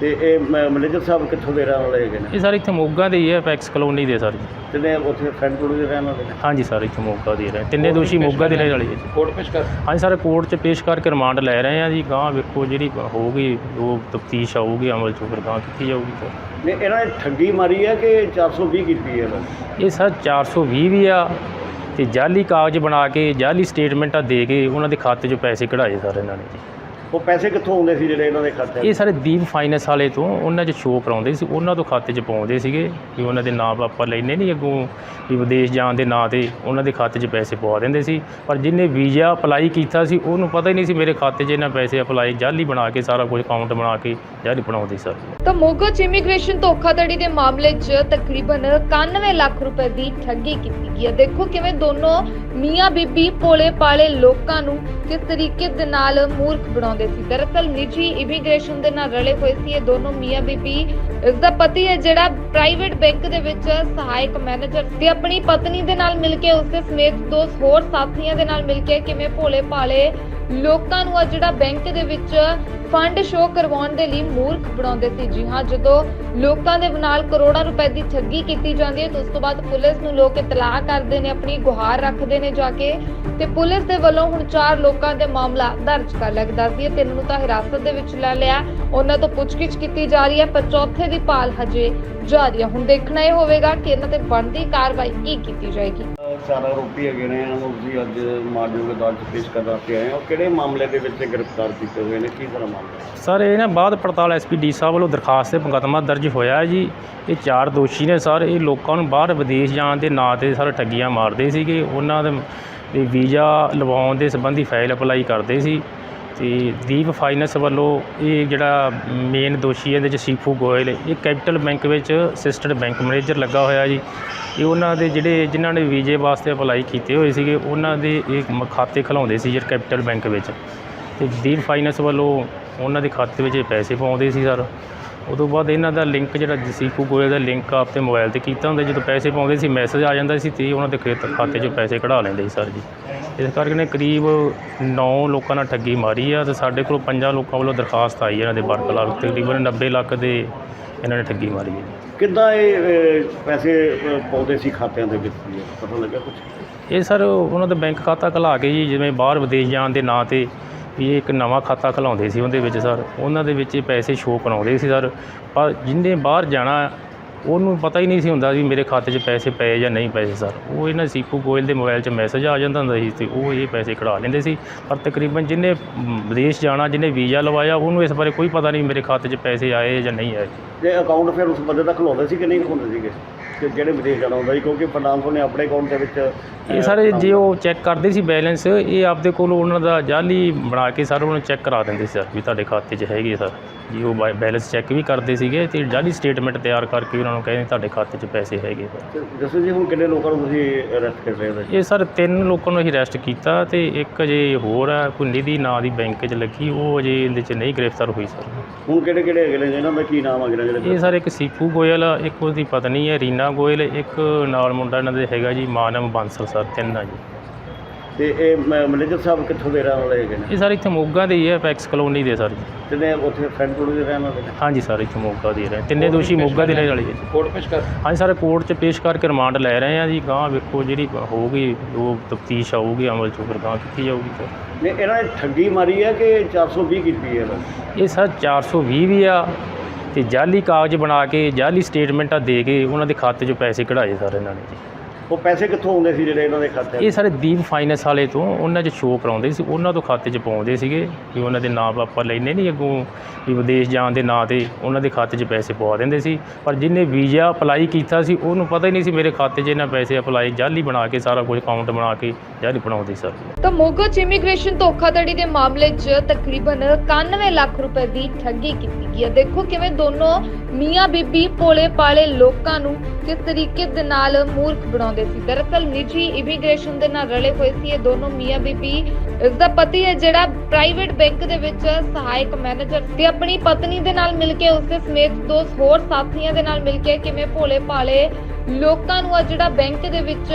Speaker 2: ਤੇ ਇਹ ਮ- ਮੈਨੇਜਰ ਸਾਹਿਬ ਕਿੱਥੋਂ ਦੇ ਰਹਿਣ ਵਾਲੇ ਹੈਗੇ ਨੇ?
Speaker 3: ਇਹ ਸਰ ਇੱਥੇ ਮੋਗਾ ਦੇ ਹੀ ਹੈ ਪੈਕਸ ਕਲੋਨੀ ਦੇ ਸਰ। ਜੀ
Speaker 2: ਜਿਹਨੇ ਉੱਥੇ ਫਰੈਂਡ ਕੋਲ ਦੇ ਰਹਿਣ ਵਾਲੇ ਨੇ?
Speaker 3: ਹਾਂਜੀ ਸਰ ਇੱਥੇ ਮੋਗਾ ਦੇ ਰਹੇ ਤਿੰਨੇ ਦੋਸ਼ੀ ਮੋਗਾ ਦੇ ਰਹਿਣ ਵਾਲੇ ਹੈ ਜੀ।
Speaker 2: ਕੋਰਟ ਪੇਸ਼ ਕਰ
Speaker 3: ਹਾਂਜੀ ਸਰ ਕੋਰਟ 'ਚ ਪੇਸ਼ ਕਰਕੇ ਰਿਮਾਂਡ ਲੈ ਰਹੇ ਆ ਜੀ। ਗਾਂ ਵੇਖੋ ਜਿਹੜੀ ਹੋਊਗੀ ਉਹ ਤਫਤੀਸ਼ ਆਊਗੀ ਅਮਲ 'ਚ ਫਿਰ ਗਾਂ ਕੀਤੀ ਜਾਊਗੀ ਸਰ।
Speaker 2: ਨੇ ਇਹਨਾਂ ਨੇ ਠੱਗੀ ਮਾਰੀ ਹੈ ਕਿ 420 ਕੀਤੀ ਹੈ ਨੇ?
Speaker 3: ਇਹ ਸਰ 420 ਵੀ ਆ ਤੇ ਜਾਲੀ ਕਾਗਜ਼ ਬਣਾ ਕੇ ਜਾਲੀ ਸਟੇਟਮੈਂਟਾਂ ਦੇ ਕੇ ਉਹਨਾਂ ਦੇ ਖਾਤੇ 'ਚੋਂ ਪੈਸੇ ਕਢਾਏ ਸਰ ਇਹਨਾਂ ਨੇ ਜੀ।
Speaker 2: ਉਹ ਪੈਸੇ ਕਿੱਥੋਂ ਆਉਂਦੇ ਸੀ ਜਿਹੜੇ ਇਹਨਾਂ ਦੇ ਖਾਤੇ
Speaker 3: ਇਹ ਸਾਰੇ ਦੀਪ ਫਾਈਨੈਂਸ ਵਾਲੇ ਤੋਂ ਉਹਨਾਂ 'ਚ ਸ਼ੋਅ ਕਰਾਉਂਦੇ ਸੀ। ਉਹਨਾਂ ਤੋਂ ਖਾਤੇ 'ਚ ਪਾਉਂਦੇ ਸੀਗੇ ਕਿ ਉਹਨਾਂ ਦੇ ਨਾਮ ਆਪਾਂ ਲੈਨੇ ਨਹੀਂ ਅੱਗੋਂ ਵੀ ਵਿਦੇਸ਼ ਜਾਣ ਦੇ ਨਾਂ ਤੇ ਉਹਨਾਂ ਦੇ ਖਾਤੇ 'ਚ ਪੈਸੇ ਪਵਾ ਦਿੰਦੇ ਸੀ। ਪਰ ਜਿਹਨੇ ਵੀਜ਼ਾ ਅਪਲਾਈ ਕੀਤਾ ਸੀ ਉਹਨੂੰ ਪਤਾ ਹੀ ਨਹੀਂ ਸੀ ਮੇਰੇ ਖਾਤੇ 'ਚ ਇਹਨਾਂ ਪੈਸੇ ਅਪਲਾਈ ਜਾਲੀ ਬਣਾ ਕੇ ਸਾਰਾ ਕੁਝ ਅਕਾਊਂਟ ਬਣਾ ਕੇ ਜਾਲੀ ਬਣਾਉਂਦੇ ਸਰ।
Speaker 1: ਤਾਂ ਮੋਗਾ 'ਚ ਇਮੀਗ੍ਰੇਸ਼ਨ ਧੋਖਾਧੜੀ ਦੇ ਮਾਮਲੇ 'ਚ ਤਕਰੀਬਨ 91 ਲੱਖ ਰੁਪਏ ਦੀ ਠੱਗੀ ਕੀਤੀ ਗਈ ਹੈ ਦੇਖੋ ਕਿਵੇਂ ਦੋਨੋਂ ਮੀਆਂ ਬੀਬੀ ਭੋਲੇ ਪਾਲੇ ਲੋਕਾਂ ਨੂੰ ਕਿਸ ਤਰੀਕੇ ਦੇ ਨਾਲ ਮੂਰਖ ਬਣਾਉਂਦੇ ਸੀ। ਦਰਅਸਲ ਨਿੱਜੀ ਇਮੀਗ੍ਰੇਸ਼ਨ ਦੇ ਨਾਲ ਰਲੇ ਹੋਏ ਸੀ ਇਹ ਦੋਨੋਂ ਮੀਆਂ ਬੀਬੀ। ਇਸ ਦਾ ਪਤੀ ਹੈ ਜਿਹੜਾ ਪ੍ਰਾਈਵੇਟ ਬੈਂਕ ਦੇ ਵਿੱਚ ਸਹਾਇਕ ਮੈਨੇਜਰ ਤੇ ਆਪਣੀ ਪਤਨੀ ਦੇ ਨਾਲ ਮਿਲ ਕੇ ਉਸਦੇ ਸਮੇਤ ਦੋ ਹੋਰ ਸਾਥੀਆਂ ਦੇ ਨਾਲ ਮਿਲ ਕੇ ਕਿਵੇਂ ਭੋਲੇ ਭਾਲੇ ਲੋਕਾਂ ਨੂੰ ਆ ਜਿਹੜਾ ਬੈਂਕ ਦੇ ਵਿੱਚ ਫੰਡ ਸ਼ੋਅ ਕਰਵਾਉਣ ਦੇ ਲਈ ਮੂਰਖ ਬਣਾਉਂਦੇ ਸੀ। ਜੀ ਹਾਂ, ਜਦੋਂ ਲੋਕਾਂ ਦੇ ਨਾਲ ਕਰੋੜਾਂ ਰੁਪਏ ਦੀ ਠੱਗੀ ਕੀਤੀ ਜਾਂਦੀ ਹੈ ਤਾਂ ਉਸ ਤੋਂ ਬਾਅਦ ਪੁਲਿਸ ਨੂੰ ਲੋਕ ਇਤਲਾਹ ਕਰਦੇ ਨੇ, ਆਪਣੀ ਗੁਹਾਰ ਰੱਖਦੇ ਨੇ ਜਾ ਕੇ। ਤੇ ਪੁਲਿਸ ਦੇ ਵੱਲੋਂ ਹੁਣ ਚਾਰ ਲੋਕਾਂ ਦੇ ਮਾਮਲਾ ਦਰਜ ਕਰ ਲਿਆ ਦੱਸਦੀ ਹੈ ਤਿੰਨ ਨੂੰ ਤਾਂ ਹਿਰਾਸਤ ਦੇ ਵਿੱਚ ਲੈ ਲਿਆ। ਉਹਨਾਂ ਤੋਂ ਪੁੱਛਗਿੱਛ ਕੀਤੀ ਜਾ ਰਹੀ ਹੈ, ਪਰ ਚੌਥੇ ਦੀ ਭਾਲ ਹਜੇ ਜਾਰੀ ਹੈ। ਹੁਣ ਦੇਖਣਾ ਇਹ ਹੋਵੇਗਾ ਕਿ ਇਹਨਾਂ ਤੇ ਬਣਦੀ ਕਾਰਵਾਈ ਕੀ ਕੀਤੀ ਜਾਏਗੀ।
Speaker 2: ਚਾਰ ਆਰੋਪੀ ਹੈਗੇ ਨੇ, ਇਹਨਾਂ ਨੂੰ ਅੱਜ ਮਾਨਯੋਗ ਅਦਾਲਤ 'ਚ ਪੇਸ਼ ਕਰਨ ਵਾਸਤੇ ਆਏ ਹੋ ਕਿਹੜੇ ਮਾਮਲੇ ਦੇ ਵਿੱਚ ਗ੍ਰਿਫਤਾਰ ਕੀਤੇ ਹੋਏ ਨੇ? ਕੀ ਸਾਰਾ ਮਾਮਲਾ ਹੈ?
Speaker 3: ਸਰ, ਇਹ ਨਾ ਬਾਅਦ ਪੜਤਾਲ ਐਸਪੀ ਡੀ ਸਾਹਿਬ ਵੱਲੋਂ ਦਰਖਾਸਤ ਤੇ ਮੁਕੱਦਮਾ ਦਰਜ ਹੋਇਆ ਹੈ ਜੀ। ਇਹ ਚਾਰ ਦੋਸ਼ੀ ਨੇ ਸਰ, ਇਹ ਲੋਕਾਂ ਨੂੰ ਬਾਹਰ ਵਿਦੇਸ਼ ਜਾਣ ਦੇ ਨਾਂ ਤੇ ਸਰ ਠੱਗੀਆਂ ਮਾਰਦੇ ਸੀਗੇ। ਉਹਨਾਂ ਦੇ ਦੇ ਵੀਜ਼ਾ ਲਵਾਉਣ ਦੇ ਸੰਬੰਧੀ ਫਾਈਲ ਅਪਲਾਈ ਕਰਦੇ ਸੀ। ਤੇ ਦੀਪ ਫਾਈਨੈਂਸ ਵੱਲੋਂ ਇਹ ਜਿਹੜਾ ਮੇਨ ਦੋਸ਼ੀ ਇਹਦੇ ਚ ਸੀਫੂ ਗੋਇਲ ਇਹ ਕੈਪੀਟਲ ਬੈਂਕ ਵਿੱਚ ਅਸਿਸਟੈਂਟ ਬੈਂਕ ਮੈਨੇਜਰ ਲੱਗਾ ਹੋਇਆ ਜੀ। ਇਹ ਉਹਨਾਂ ਦੇ ਜਿਹੜੇ ਜਿਨ੍ਹਾਂ ਨੇ ਵੀਜ਼ੇ ਵਾਸਤੇ ਅਪਲਾਈ ਕੀਤੇ ਹੋਏ ਸੀਗੇ, ਉਹਨਾਂ ਦੇ ਇਹ ਮ- ਖਾਤੇ ਖਲਾਉਂਦੇ ਸੀ ਜਿਹੜਾ ਕੈਪੀਟਲ ਬੈਂਕ ਵਿੱਚ। ਤੇ ਦੀਪ ਫਾਈਨੈਂਸ ਵੱਲੋਂ ਉਹਨਾਂ ਦੇ ਖਾਤੇ ਵਿੱਚ ਇਹ ਪੈਸੇ ਪਾਉਂਦੇ ਸੀ ਸਰ। ਉਦੋਂ ਬਾਅਦ ਇਹਨਾਂ ਦਾ ਲਿੰਕ ਜਿਹੜਾ ਸੀਪੂ ਗੋਇਲ ਦਾ ਲਿੰਕ ਆਪਦੇ ਮੋਬਾਈਲ ਤੇ ਕੀਤਾ ਹੁੰਦਾ ਜਦੋਂ ਪੈਸੇ ਪਾਉਂਦੇ ਸੀ ਮੈਸੇਜ ਆ ਜਾਂਦਾ ਸੀ ਤੇ ਉਹਨਾਂ ਦੇ ਖੇਤ ਖਾਤੇ 'ਚੋਂ ਪੈਸੇ ਕਢਾ ਲੈਂਦੇ ਸੀ ਸਰ ਜੀ। ਇਸ ਕਰਕੇ ਨੇ ਕਰੀਬ 9 ਲੋਕਾਂ ਨਾਲ ਠੱਗੀ ਮਾਰੀ ਆ ਤੇ ਸਾਡੇ ਕੋਲ ਪੰਜਾਂ ਲੋਕਾਂ ਵੱਲੋਂ ਦਰਖਾਸਤ ਆਈ ਇਹਨਾਂ ਦੇ ਬਰਖਲਾਫ ਤਕਰੀਬਨ 90 ਲੱਖ ਦੇ ਇਹਨਾਂ ਨੇ ਠੱਗੀ ਮਾਰੀ ਹੈ
Speaker 2: ਕਿੱਦਾਂ ਇਹ ਪੈਸੇ ਪਾਉਂਦੇ ਸੀ ਖਾਤਿਆਂ ਦੇ ਵਿੱਚ? ਪਤਾ ਲੱਗਾ ਕੁਝ
Speaker 3: ਇਹ ਸਰ ਉਹਨਾਂ ਦਾ ਬੈਂਕ ਖਾਤਾ ਖੁਲਾ ਕੇ ਜੀ ਜਿਵੇਂ ਬਾਹਰ ਵਿਦੇਸ਼ ਜਾਣ ਦੇ ਨਾਂ ਤੇ ਵੀ ਇਹ ਇੱਕ ਨਵਾਂ ਖਾਤਾ ਖੁਲਾਉਂਦੇ ਸੀ ਉਹਦੇ ਵਿੱਚ ਸਰ। ਉਹਨਾਂ ਦੇ ਵਿੱਚ ਇਹ ਪੈਸੇ ਸ਼ੋਅ ਕਰਾਉਂਦੇ ਸੀ ਸਰ। ਪਰ ਜਿੰਨੇ ਬਾਹਰ ਜਾਣਾ, ਉਹਨੂੰ ਪਤਾ ਹੀ ਨਹੀਂ ਸੀ ਹੁੰਦਾ ਵੀ ਮੇਰੇ ਖਾਤੇ 'ਚ ਪੈਸੇ ਪਏ ਜਾਂ ਨਹੀਂ ਪਏ ਸਰ। ਉਹ ਇਹਨਾਂ ਸੀਪੂ ਗੋਇਲ ਦੇ ਮੋਬਾਈਲ 'ਚ ਮੈਸੇਜ ਆ ਜਾਂਦਾ ਹੁੰਦਾ ਸੀ ਤੇ ਉਹ ਇਹ ਪੈਸੇ ਕਢਾ ਲੈਂਦੇ ਸੀ। ਪਰ ਤਕਰੀਬਨ ਜਿਹਨੇ ਵਿਦੇਸ਼ ਜਾਣਾ ਜਿਹਨੇ ਵੀਜ਼ਾ ਲਵਾਇਆ, ਉਹਨੂੰ ਇਸ ਬਾਰੇ ਕੋਈ ਪਤਾ ਨਹੀਂ ਮੇਰੇ ਖਾਤੇ 'ਚ ਪੈਸੇ ਆਏ ਜਾਂ ਨਹੀਂ ਆਏ।
Speaker 2: ਜੇ ਅਕਾਊਂਟ ਫਿਰ ਉਸ ਬੰਦੇ ਦਾ ਖੁਲਾਉਂਦੇ ਸੀ ਕਿ ਨਹੀਂ ਖੁਲਾਉਂਦੇ ਸੀਗੇ? ਕਿ ਜਿਹੜੇ ਵਿਦੇਸ਼ ਜਾਣਾ ਹੁੰਦਾ ਸੀ ਕਿਉਂਕਿ ਫਰਨਾਂਸੋ ਨੇ ਆਪਣੇ ਅਕਾਊਂਟ ਦੇ ਵਿੱਚ
Speaker 3: ਇਹ ਸਾਰੇ ਜੇ ਉਹ ਚੈੱਕ ਕਰਦੇ ਸੀ ਬੈਲੈਂਸ ਇਹ ਆਪਦੇ ਕੋਲ ਉਹਨਾਂ ਦਾ ਜਾਲੀ ਬਣਾ ਕੇ ਸਰ ਉਹਨੂੰ ਚੈੱਕ ਕਰਾ ਦਿੰਦੇ ਸੀ ਸਰ ਵੀ ਤੁਹਾਡੇ ਖਾਤੇ 'ਚ ਹੈਗੇ ਸਰ। ਜੀ ਉਹ ਬੈਲੈਂਸ ਚੈੱਕ ਵੀ ਕਰਦੇ ਸੀਗੇ ਤੇ ਜਾਲੀ ਸਟੇਟਮੈਂਟ ਤਿਆਰ ਕਰਕੇ ਉਹਨਾਂ ਨੂੰ ਕਹਿੰਦੇ ਤੁਹਾਡੇ ਖਾਤੇ 'ਚ ਪੈਸੇ ਹੈਗੇ
Speaker 2: ਤੇ ਦੱਸੋ ਜੀ ਹੁਣ ਕਿੰਨੇ ਲੋਕਾਂ ਨੂੰ ਤੁਸੀਂ ਅਰੈਸਟ ਕਰ ਰਹੇ ਹੋ?
Speaker 3: ਇਹ ਸਰ ਤਿੰਨ ਲੋਕਾਂ ਨੂੰ ਅਸੀਂ ਅਰੈਸਟ ਕੀਤਾ ਤੇ ਇੱਕ ਅਜੇ ਹੋਰ ਹੈ ਕੋਈ ਨਿਧੀ ਨਾਂ ਦੀ ਬੈਂਕ 'ਚ ਲੱਗੀ ਉਹ ਅਜੇ ਇਹਦੇ 'ਚ ਨਹੀਂ ਗ੍ਰਿਫਤਾਰ ਹੋਈ ਸਰ।
Speaker 2: ਹੁਣ ਕਿਹੜੇ ਕਿਹੜੇ ਹੈਗੇ ਨੇ ਇਹਨਾਂ ਦਾ ਕੀ ਨਾਮ ਹੈ ਜਿਹੜੇ
Speaker 3: ਇਹ ਸਰ ਇੱਕ ਸੀਪੂ ਗੋਇਲ ਆ, ਇੱਕ ਉਹਦੀ ਪਤਨੀ ਹੈ ਰੀਨਾ ਗੋਇਲ ਇੱਕ ਨਾਲ ਮੁੰਡਾ ਇਹਨਾਂ ਦੇ ਹੈਗਾ ਜੀ ਮਾਨਵ ਬਾਂਸਲ ਸਰ ਤਿੰਨ ਆ ਜੀ।
Speaker 2: ਤੇ ਇਹ ਮੈਨੇਜਰ ਸਾਹਿਬ ਕਿੱਥੋਂ ਦੇ ਰਹਿਣ ਵਾਲੇ ਹੈਗੇ ਨੇ?
Speaker 3: ਇਹ ਸਰ ਇੱਥੇ ਮੋਗਾ ਦੇ ਹੀ ਹੈ ਪੈਕਸ ਕਲੋਨੀ ਦੇ ਸਰ। ਜੀ
Speaker 2: ਜਿਹਨੇ ਉੱਥੇ ਫਰੈਂਡ ਕੋਲ ਦੇ ਰਹਿਣ ਵਾਲੇ ਨੇ?
Speaker 3: ਹਾਂਜੀ ਸਰ ਇੱਥੇ ਮੋਗਾ ਦੇ ਰਹੇ ਤਿੰਨੇ ਦੋਸ਼ੀ ਮੋਗਾ ਦੇ ਰਹਿਣ ਵਾਲੇ ਹੈ ਜੀ
Speaker 2: ਕੋਰਟ ਪੇਸ਼ ਕਰ
Speaker 3: ਹਾਂਜੀ ਸਰ ਕੋਰਟ 'ਚ ਪੇਸ਼ ਕਰਕੇ ਰਿਮਾਂਡ ਲੈ ਰਹੇ ਆ ਜੀ ਗਾਂ ਵੇਖੋ ਜਿਹੜੀ ਹੋਊਗੀ ਉਹ ਤਫਤੀਸ਼ ਆਊਗੀ ਅਮਲ 'ਚ ਫਿਰ ਗਾਂ ਕੀਤੀ ਜਾਊਗੀ ਸਰ।
Speaker 2: ਨੇ ਇਹਨਾਂ ਨੇ ਠੱਗੀ ਮਾਰੀ ਹੈ ਕਿ 420 ਕੀਤੀ ਹੈ ਇਹਨਾਂ ਨੇ?
Speaker 3: ਇਹ ਸਰ 420 ਵੀ ਆ ਤੇ ਜਾਲੀ ਕਾਗਜ਼ ਬਣਾ ਕੇ ਜਾਲੀ ਸਟੇਟਮੈਂਟਾਂ ਦੇ ਕੇ ਉਹਨਾਂ ਦੇ ਖਾਤੇ 'ਚੋਂ ਪੈਸੇ ਕਢਾਏ ਸਰ ਇਹਨਾਂ ਨੇ ਜੀ।
Speaker 2: ਉਹ ਪੈਸੇ ਕਿੱਥੋਂ ਆਉਂਦੇ ਸੀ ਜਿਹੜੇ ਇਹਨਾਂ ਦੇ ਖਾਤੇ
Speaker 3: ਇਹ ਸਾਰੇ ਦੀਪ ਫਾਈਨੈਂਸ ਵਾਲੇ ਤੋਂ ਉਹਨਾਂ 'ਚ ਸ਼ੋਅ ਕਰਾਉਂਦੇ ਸੀ ਉਹਨਾਂ ਤੋਂ ਖਾਤੇ 'ਚ ਪਾਉਂਦੇ ਸੀਗੇ ਕਿ ਉਹਨਾਂ ਦੇ ਨਾਮ ਆਪਾਂ ਲੈਨੇ ਨਹੀਂ ਅੱਗੋਂ ਵੀ ਵਿਦੇਸ਼ ਜਾਣ ਦੇ ਨਾਂ ਤੇ ਉਹਨਾਂ ਦੇ ਖਾਤੇ 'ਚ ਪੈਸੇ ਪਵਾ ਦਿੰਦੇ ਸੀ। ਪਰ ਜਿਹਨੇ ਵੀਜ਼ਾ ਅਪਲਾਈ ਕੀਤਾ ਸੀ ਉਹਨੂੰ ਪਤਾ ਹੀ ਨਹੀਂ ਸੀ ਮੇਰੇ ਖਾਤੇ 'ਚ ਇਹਨਾਂ ਪੈਸੇ ਅਪਲਾਈ ਜਾਲੀ ਬਣਾ ਕੇ ਸਾਰਾ ਕੁਝ ਅਕਾਊਂਟ ਬਣਾ ਕੇ ਜਾਲੀ ਬਣਾਉਂਦੇ ਸਰ।
Speaker 1: ਤਾਂ ਮੋਗਾ 'ਚ ਇਮੀਗ੍ਰੇਸ਼ਨ ਧੋਖਾਧੜੀ ਦੇ ਮਾਮਲੇ 'ਚ ਤਕਰੀਬਨ 91 ਲੱਖ ਰੁਪਏ ਦੀ ਠੱਗੀ ਕੀਤੀ। ਗਈ ਹੈ ਦੇਖੋ ਕਿਵੇਂ ਦੋਨੋਂ ਮੀਆਂ ਬੀਬੀ ਭੋਲੇ ਪਾਲੇ ਲੋਕਾਂ ਨੂੰ ਕਿਸ ਤਰੀਕੇ ਦੇ ਨਾਲ ਮੂਰਖ ਬਣਾਉਂਦੇ ਸੀ। ਦਰਅਸਲ ਨਿੱਜੀ ਇਮੀਗ੍ਰੇਸ਼ਨ ਦੇ ਨਾਲ ਰਲੇ ਹੋਏ ਸੀ ਇਹ ਦੋਨੋਂ ਮੀਆਂ ਬੀਬੀ। ਇਸ ਦਾ ਪਤੀ ਹੈ ਜਿਹੜਾ ਪ੍ਰਾਈਵੇਟ ਬੈਂਕ ਦੇ ਵਿੱਚ ਸਹਾਇਕ ਮੈਨੇਜਰ ਤੇ ਆਪਣੀ ਪਤਨੀ ਦੇ ਨਾਲ ਮਿਲ ਕੇ ਉਸਦੇ ਸਮੇਤ ਦੋ ਹੋਰ ਸਾਥੀਆਂ ਦੇ ਨਾਲ ਮਿਲ ਕੇ ਕਿਵੇਂ ਭੋਲੇ ਪਾਲੇ ਲੋਕਾਂ ਨੂੰ ਆ ਜਿਹੜਾ ਬੈਂਕ ਦੇ ਵਿੱਚ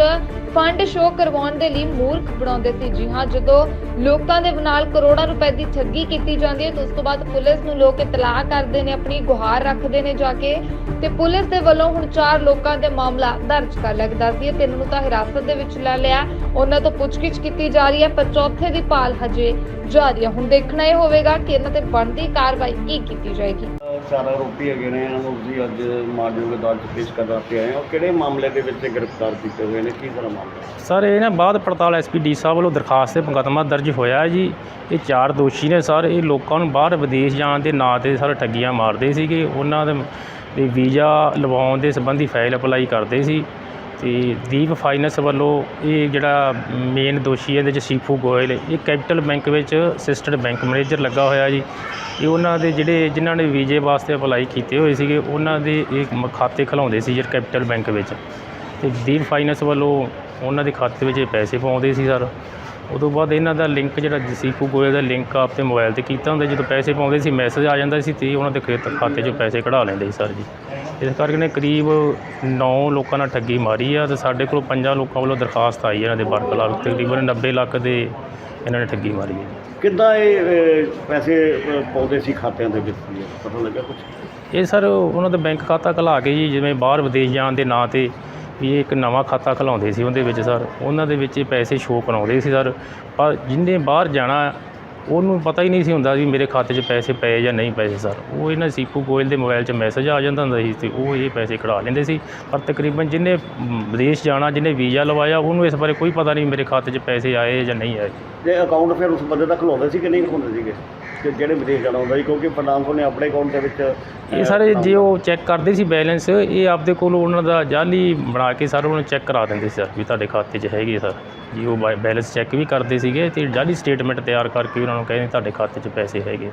Speaker 1: ਫੰਡ ਸ਼ੋਅ ਕਰਵਾਉਣ ਦੇ ਲਈ ਮੂਰਖ ਬਣਾਉਂਦੇ ਸੀ। ਜੀ ਹਾਂ, ਜਦੋਂ ਲੋਕਾਂ ਦੇ ਨਾਲ ਕਰੋੜਾਂ ਰੁਪਏ ਦੀ ਠੱਗੀ ਕੀਤੀ ਜਾਂਦੀ ਹੈ, ਤਾਂ ਉਸ ਤੋਂ ਬਾਅਦ ਪੁਲਿਸ ਨੂੰ ਲੋਕ ਇਤਲਾਹ ਕਰਦੇ ਨੇ, ਆਪਣੀ ਗੁਹਾਰ ਰੱਖਦੇ ਨੇ ਜਾ ਕੇ। ਤੇ ਪੁਲਿਸ ਦੇ ਵੱਲੋਂ ਹੁਣ ਚਾਰ ਲੋਕਾਂ ਦੇ ਮਾਮਲਾ ਦਰਜ ਕਰ ਲਿਆ ਗਿਆ ਸੀ। ਤਿੰਨ ਨੂੰ ਤਾਂ ਹਿਰਾਸਤ ਦੇ ਵਿੱਚ ਲੈ ਲਿਆ। ਉਹਨਾਂ ਤੋਂ ਪੁੱਛਗਿੱਛ ਕੀਤੀ ਜਾ ਰਹੀ ਹੈ, ਪਰ ਚੌਥੇ ਦੀ ਭਾਲ ਹਜੇ ਜਾਰੀ ਹੈ। ਹੁਣ ਦੇਖਣਾ ਇਹ ਹੋਵੇਗਾ ਕਿ ਇਹਨਾਂ ਤੇ ਬਣਦੀ ਕਾਰਵਾਈ ਕੀ ਕੀਤੀ ਜਾਏਗੀ।
Speaker 2: ਚਾਰ ਆਰੋਪੀ ਹੈਗੇ ਨੇ ਇਹਨਾਂ ਨੂੰ ਤੁਸੀਂ ਅੱਜ ਮਾਨਯੋਗ ਅਦਾਲਤ ਪੇਸ਼ ਕਰਨ ਵਾਸਤੇ ਆਏ ਹੋ। ਕਿਹੜੇ ਮਾਮਲੇ ਦੇ ਵਿੱਚ ਗ੍ਰਿਫਤਾਰ ਕੀਤੇ ਹੋਏ ਨੇ? ਕੀ ਸਾਰਾ ਮਾਮਲਾ?
Speaker 3: ਸਰ, ਇਹ ਨਾ ਬਾਅਦ ਪੜਤਾਲ ਐਸਪੀਡੀ ਸਾਹਿਬ ਵੱਲੋਂ ਦਰਖਾਸਤ ਤੇ ਮੁਕੱਦਮਾ ਦਰਜ ਹੋਇਆ ਹੈ ਜੀ। ਇਹ ਚਾਰ ਦੋਸ਼ੀ ਨੇ ਸਰ, ਇਹ ਲੋਕਾਂ ਨੂੰ ਬਾਹਰ ਵਿਦੇਸ਼ ਜਾਣ ਦੇ ਨਾਂ ਤੇ ਸਰ ਠੱਗੀਆਂ ਮਾਰਦੇ ਸੀਗੇ। ਉਹਨਾਂ ਦੇ ਵੀਜ਼ਾ ਲਵਾਉਣ ਦੇ ਸੰਬੰਧੀ ਫਾਈਲ ਅਪਲਾਈ ਕਰਦੇ ਸੀ। ਤੇ ਦੀਪ ਫਾਈਨੈਂਸ ਵੱਲੋਂ ਇਹ ਜਿਹੜਾ ਮੇਨ ਦੋਸ਼ੀ ਹੈ, ਇਹਦੇ ਚ ਸੀਫੂ ਗੋਇਲ ਇਹ ਕੈਪੀਟਲ ਬੈਂਕ ਵਿੱਚ ਅਸਿਸਟੈਂਟ ਬੈਂਕ ਮੈਨੇਜਰ ਲੱਗਾ ਹੋਇਆ ਜੀ। ਇਹ ਉਹਨਾਂ ਦੇ ਜਿਹੜੇ ਜਿਨ੍ਹਾਂ ਨੇ ਵੀਜ਼ੇ ਵਾਸਤੇ ਅਪਲਾਈ ਕੀਤੇ ਹੋਏ ਸੀਗੇ, ਉਹਨਾਂ ਦੇ ਇਹ ਮ- ਖਾਤੇ ਖਲਾਉਂਦੇ ਸੀ ਜਿਹੜਾ ਕੈਪੀਟਲ ਬੈਂਕ ਵਿੱਚ। ਤੇ ਦੀਪ ਫਾਈਨੈਂਸ ਵੱਲੋਂ ਉਹਨਾਂ ਦੇ ਖਾਤੇ ਵਿੱਚ ਇਹ ਪੈਸੇ ਪਾਉਂਦੇ ਸੀ ਸਰ। ਉਦੋਂ ਬਾਅਦ ਇਹਨਾਂ ਦਾ ਲਿੰਕ ਜਿਹੜਾ ਜਸੀਫੂ ਗੋਇਲ ਦਾ ਲਿੰਕ ਆਪਦੇ ਮੋਬਾਈਲ ਤੇ ਕੀਤਾ ਹੁੰਦਾ ਜਦੋਂ ਪੈਸੇ ਪਾਉਂਦੇ ਸੀ ਮੈਸੇਜ ਆ ਜਾਂਦਾ ਸੀ ਤੇ ਉਹਨਾਂ ਦੇ ਖੇਤ ਖਾਤੇ 'ਚੋਂ ਪੈਸੇ ਕਢਾ ਲੈਂਦੇ ਸੀ ਸਰ ਜੀ। ਇਸ ਕਰਕੇ ਨੇ ਕਰੀਬ 9 ਲੋਕਾਂ ਨਾਲ ਠੱਗੀ ਮਾਰੀ ਆ ਤੇ ਸਾਡੇ ਕੋਲ ਪੰਜਾਂ ਲੋਕਾਂ ਵੱਲੋਂ ਦਰਖਾਸਤ ਆਈ ਹੈ ਇਹਨਾਂ ਦੇ ਬਰਕਲਾਰ ਤਕਰੀਬਨ 90 ਲੱਖ ਦੇ ਇਹਨਾਂ ਨੇ ਠੱਗੀ ਮਾਰੀ ਹੈ
Speaker 2: ਕਿੱਦਾਂ ਇਹ ਪੈਸੇ ਪਾਉਂਦੇ ਸੀ ਖਾਤਿਆਂ ਦੇ ਵਿੱਚ? ਪਤਾ ਲੱਗਾ ਕੁਝ
Speaker 3: ਇਹ ਸਰ ਉਹਨਾਂ ਦਾ ਬੈਂਕ ਖਾਤਾ ਖੁਲਾ ਕੇ ਜੀ ਜਿਵੇਂ ਬਾਹਰ ਵਿਦੇਸ਼ ਜਾਣ ਦੇ ਨਾਂ ਤੇ ਵੀ ਇਹ ਇੱਕ ਨਵਾਂ ਖਾਤਾ ਖੁਲਾਉਂਦੇ ਸੀ ਉਹਦੇ ਵਿੱਚ ਸਰ। ਉਹਨਾਂ ਦੇ ਵਿੱਚ ਇਹ ਪੈਸੇ ਸ਼ੋਅ ਕਰਾਉਂਦੇ ਸੀ ਸਰ। ਪਰ ਜਿੰਨੇ ਬਾਹਰ ਜਾਣਾ, ਉਹਨੂੰ ਪਤਾ ਹੀ ਨਹੀਂ ਸੀ ਹੁੰਦਾ ਵੀ ਮੇਰੇ ਖਾਤੇ 'ਚ ਪੈਸੇ ਪਏ ਜਾਂ ਨਹੀਂ ਪਏ ਸਰ। ਉਹ ਇਹਨਾਂ ਸੀਪੂ ਗੋਇਲ ਦੇ ਮੋਬਾਈਲ 'ਚ ਮੈਸੇਜ ਆ ਜਾਂਦਾ ਹੁੰਦਾ ਸੀ ਤੇ ਉਹ ਇਹ ਪੈਸੇ ਕਢਾ ਲੈਂਦੇ ਸੀ। ਪਰ ਤਕਰੀਬਨ ਜਿਹਨੇ ਵਿਦੇਸ਼ ਜਾਣਾ ਜਿਹਨੇ ਵੀਜ਼ਾ ਲਵਾਇਆ, ਉਹਨੂੰ ਇਸ ਬਾਰੇ ਕੋਈ ਪਤਾ ਨਹੀਂ ਮੇਰੇ ਖਾਤੇ 'ਚ ਪੈਸੇ ਆਏ ਜਾਂ ਨਹੀਂ ਆਏ।
Speaker 2: ਜੇ ਅਕਾਊਂਟ ਫਿਰ ਉਸ ਬੰਦੇ ਦਾ ਖੁਲਾਉਂਦੇ ਸੀ ਕਿ ਨਹੀਂ ਖੁਲਾਉਂਦੇ ਸੀਗੇ? ਕਿ ਜਿਹੜੇ ਵਿਦੇਸ਼ ਜਾਣਾ ਹੁੰਦਾ ਸੀ? ਕਿਉਂਕਿ ਫਰਨਾਂਸੋ ਨੇ ਆਪਣੇ ਅਕਾਊਂਟ ਦੇ ਵਿੱਚ
Speaker 3: ਇਹ ਸਾਰੇ ਜੇ ਉਹ ਚੈੱਕ ਕਰਦੇ ਸੀ ਬੈਲੈਂਸ ਇਹ ਆਪਦੇ ਕੋਲ ਉਹਨਾਂ ਦਾ ਜਾਲੀ ਬਣਾ ਕੇ ਸਰ ਉਹਨੂੰ ਚੈੱਕ ਕਰਾ ਦਿੰਦੇ ਸੀ ਸਰ ਵੀ ਤੁਹਾਡੇ ਖਾਤੇ 'ਚ ਹੈਗੇ ਸਰ। ਜੀ ਉਹ ਬੈਲੈਂਸ ਚੈੱਕ ਵੀ ਕਰਦੇ ਸੀਗੇ ਤੇ ਜਾਲੀ ਸਟੇਟਮੈਂਟ ਤਿਆਰ ਕਰਕੇ ਉਹਨਾਂ ਨੂੰ ਕਹਿੰਦੇ ਤੁਹਾਡੇ ਖਾਤੇ 'ਚ ਪੈਸੇ ਹੈਗੇ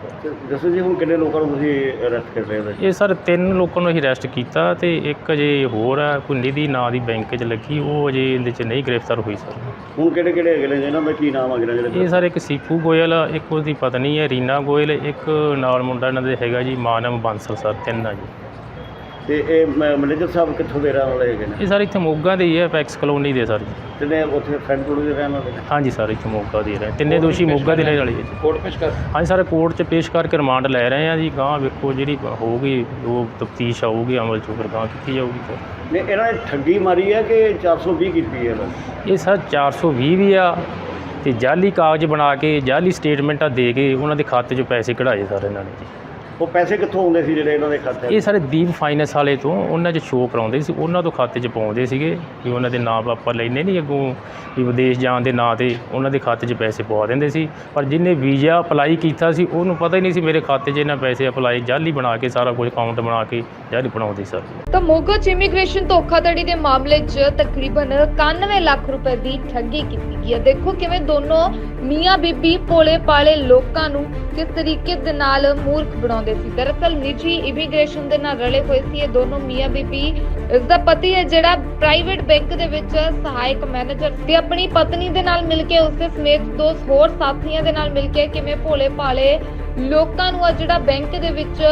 Speaker 2: ਦੱਸੋ ਜੀ ਹੁਣ ਕਿੰਨੇ ਲੋਕਾਂ ਨੂੰ ਤੁਸੀਂ ਅਰੈਸਟ ਕਰ ਰਹੇ ਹੋ
Speaker 3: ਇਹ ਸਰ ਤਿੰਨ ਲੋਕਾਂ ਨੂੰ ਅਸੀਂ ਅਰੈਸਟ ਕੀਤਾ ਤੇ ਇੱਕ ਅਜੇ ਹੋਰ ਹੈ ਕੋਈ ਨਿਧੀ ਨਾਂ ਦੀ ਬੈਂਕ 'ਚ ਲੱਗੀ ਉਹ ਅਜੇ ਇਹਦੇ 'ਚ ਨਹੀਂ ਗ੍ਰਿਫਤਾਰ ਹੋਈ ਸਰ।
Speaker 2: ਹੁਣ ਕਿਹੜੇ ਕਿਹੜੇ ਹੈਗੇ ਨੇ ਇਹਨਾਂ ਦਾ ਕੀ ਨਾਮ ਹੈ ਜਿਹੜੇ
Speaker 3: ਇਹ ਸਰ ਇੱਕ ਸੀਪੂ ਗੋਇਲ ਆ, ਇੱਕ ਉਹਦੀ ਪਤਨੀ ਹੈ ਰੀਨਾ ਗੋਇਲ ਇੱਕ ਨਾਲ ਮੁੰਡਾ ਇਹਨਾਂ ਦੇ ਹੈਗਾ ਜੀ ਮਾਨਵ ਬਾਂਸਲ ਸਰ ਤਿੰਨ ਆ ਜੀ।
Speaker 2: ਤੇ ਇਹ ਮੈਨੇਜਰ ਸਾਹਿਬ ਕਿੱਥੋਂ ਦੇ ਰਹਿਣ ਵਾਲੇ ਹੈਗੇ ਨੇ?
Speaker 3: ਇਹ ਸਰ ਇੱਥੇ ਮੋਗਾ ਦੇ ਹੀ ਹੈ ਪੈਕਸ ਕਲੋਨੀ ਦੇ ਸਰ। ਜੀ
Speaker 2: ਜਿਹਨੇ ਉੱਥੇ ਫਰੈਂਡ ਕੋਲ ਦੇ ਰਹਿਣ ਵਾਲੇ ਨੇ?
Speaker 3: ਹਾਂਜੀ ਸਰ ਇੱਥੇ ਮੋਗਾ ਦੇ ਰਹੇ ਤਿੰਨੇ ਦੋਸ਼ੀ ਮੋਗਾ ਦੇ ਰਹਿਣ ਵਾਲੇ ਹੈ ਜੀ।
Speaker 2: ਕੋਰਟ ਪੇਸ਼ ਕਰ
Speaker 3: ਹਾਂਜੀ ਸਰ ਕੋਰਟ 'ਚ ਪੇਸ਼ ਕਰਕੇ ਰਿਮਾਂਡ ਲੈ ਰਹੇ ਆ ਜੀ। ਗਾਂ ਵੇਖੋ ਜਿਹੜੀ ਹੋਊਗੀ ਉਹ ਤਫਤੀਸ਼ ਆਊਗੀ ਅਮਲ 'ਚ ਫਿਰ ਗਾਂ ਕੀਤੀ ਜਾਊਗੀ ਸਰ
Speaker 2: ਨੇ ਇਹਨਾਂ ਨੇ ਠੱਗੀ ਮਾਰੀ ਹੈ ਕਿ 420 ਕੀਤੀ ਹੈ ਨੇ?
Speaker 3: ਇਹ ਸਰ 420 ਵੀ ਆ ਤੇ ਜਾਲੀ ਕਾਗਜ਼ ਬਣਾ ਕੇ ਜਾਲੀ ਸਟੇਟਮੈਂਟਾਂ ਦੇ ਕੇ ਉਹਨਾਂ ਦੇ ਖਾਤੇ 'ਚੋਂ ਪੈਸੇ ਕਢਾਏ ਸਰ ਇਹਨਾਂ ਨੇ ਜੀ।
Speaker 2: ਉਹ ਪੈਸੇ ਕਿੱਥੋਂ ਆਉਂਦੇ ਸੀ ਜਿਹੜੇ ਇਹਨਾਂ ਦੇ ਖਾਤੇ
Speaker 3: ਇਹ ਸਾਰੇ ਦੀਪ ਫਾਈਨੈਂਸ ਵਾਲੇ ਤੋਂ ਉਹਨਾਂ 'ਚ ਸ਼ੋਅ ਕਰਾਉਂਦੇ ਸੀ ਉਹਨਾਂ ਤੋਂ ਖਾਤੇ 'ਚ ਪਾਉਂਦੇ ਸੀਗੇ ਵੀ ਉਹਨਾਂ ਦੇ ਨਾਮ ਆਪਾਂ ਲੈਨੇ ਨਹੀਂ ਅੱਗੋਂ ਵੀ ਵਿਦੇਸ਼ ਜਾਣ ਦੇ ਨਾਂ ਤੇ ਉਹਨਾਂ ਦੇ ਖਾਤੇ 'ਚ ਪੈਸੇ ਪਵਾ ਦਿੰਦੇ ਸੀ। ਪਰ ਜਿਹਨੇ ਵੀਜ਼ਾ ਅਪਲਾਈ ਕੀਤਾ ਸੀ ਉਹਨੂੰ ਪਤਾ ਹੀ ਨਹੀਂ ਸੀ ਮੇਰੇ ਖਾਤੇ 'ਚ ਇਹਨਾਂ ਪੈਸੇ ਅਪਲਾਈ ਜਾਲੀ ਬਣਾ ਕੇ ਸਾਰਾ ਕੁਝ ਅਕਾਊਂਟ ਬਣਾ ਕੇ ਜਾਲੀ ਬਣਾਉਂਦੇ ਸਰ
Speaker 1: ਤਾਂ ਮੋਗਾ 'ਚ ਇਮੀਗ੍ਰੇਸ਼ਨ ਧੋਖਾਧੜੀ ਦੇ ਮਾਮਲੇ 'ਚ ਤਕਰੀਬਨ 91 ਲੱਖ ਰੁਪਏ ਦੀ ਠੱਗੀ ਕੀਤੀ ਗਈ ਹੈ। ਦੇਖੋ ਕਿਵੇਂ ਦੋਨੋਂ ਮੀਆਂ ਬੀਬੀ ਭੋਲੇ ਪਾਲੇ ਲੋਕਾਂ ਨੂੰ ਕਿਸ ਤਰੀਕੇ ਦੇ ਨਾਲ ਮੂਰਖ ਬਣਾਉਂਦੇ ਸੀ। ਦਰਅਸਲ ਨਿੱਜੀ ਇਮੀਗ੍ਰੇਸ਼ਨ ਦੇ ਨਾਲ ਰਲੇ ਹੋਏ ਸੀ ਇਹ ਦੋਨੋਂ ਮੀਆਂ ਬੀਬੀ। ਇਸ ਦਾ ਪਤੀ ਹੈ ਜਿਹੜਾ ਪ੍ਰਾਈਵੇਟ ਬੈਂਕ ਦੇ ਵਿੱਚ ਸਹਾਇਕ ਮੈਨੇਜਰ ਤੇ ਆਪਣੀ ਪਤਨੀ ਦੇ ਨਾਲ ਮਿਲ ਕੇ ਉਸਦੇ ਸਮੇਤ ਦੋ ਹੋਰ ਸਾਥੀਆਂ ਦੇ ਨਾਲ ਮਿਲ ਕੇ ਕਿਵੇਂ ਭੋਲੇ ਭਾਲੇ ਲੋਕਾਂ ਨੂੰ ਆ ਜਿਹੜਾ ਬੈਂਕ ਦੇ ਵਿੱਚ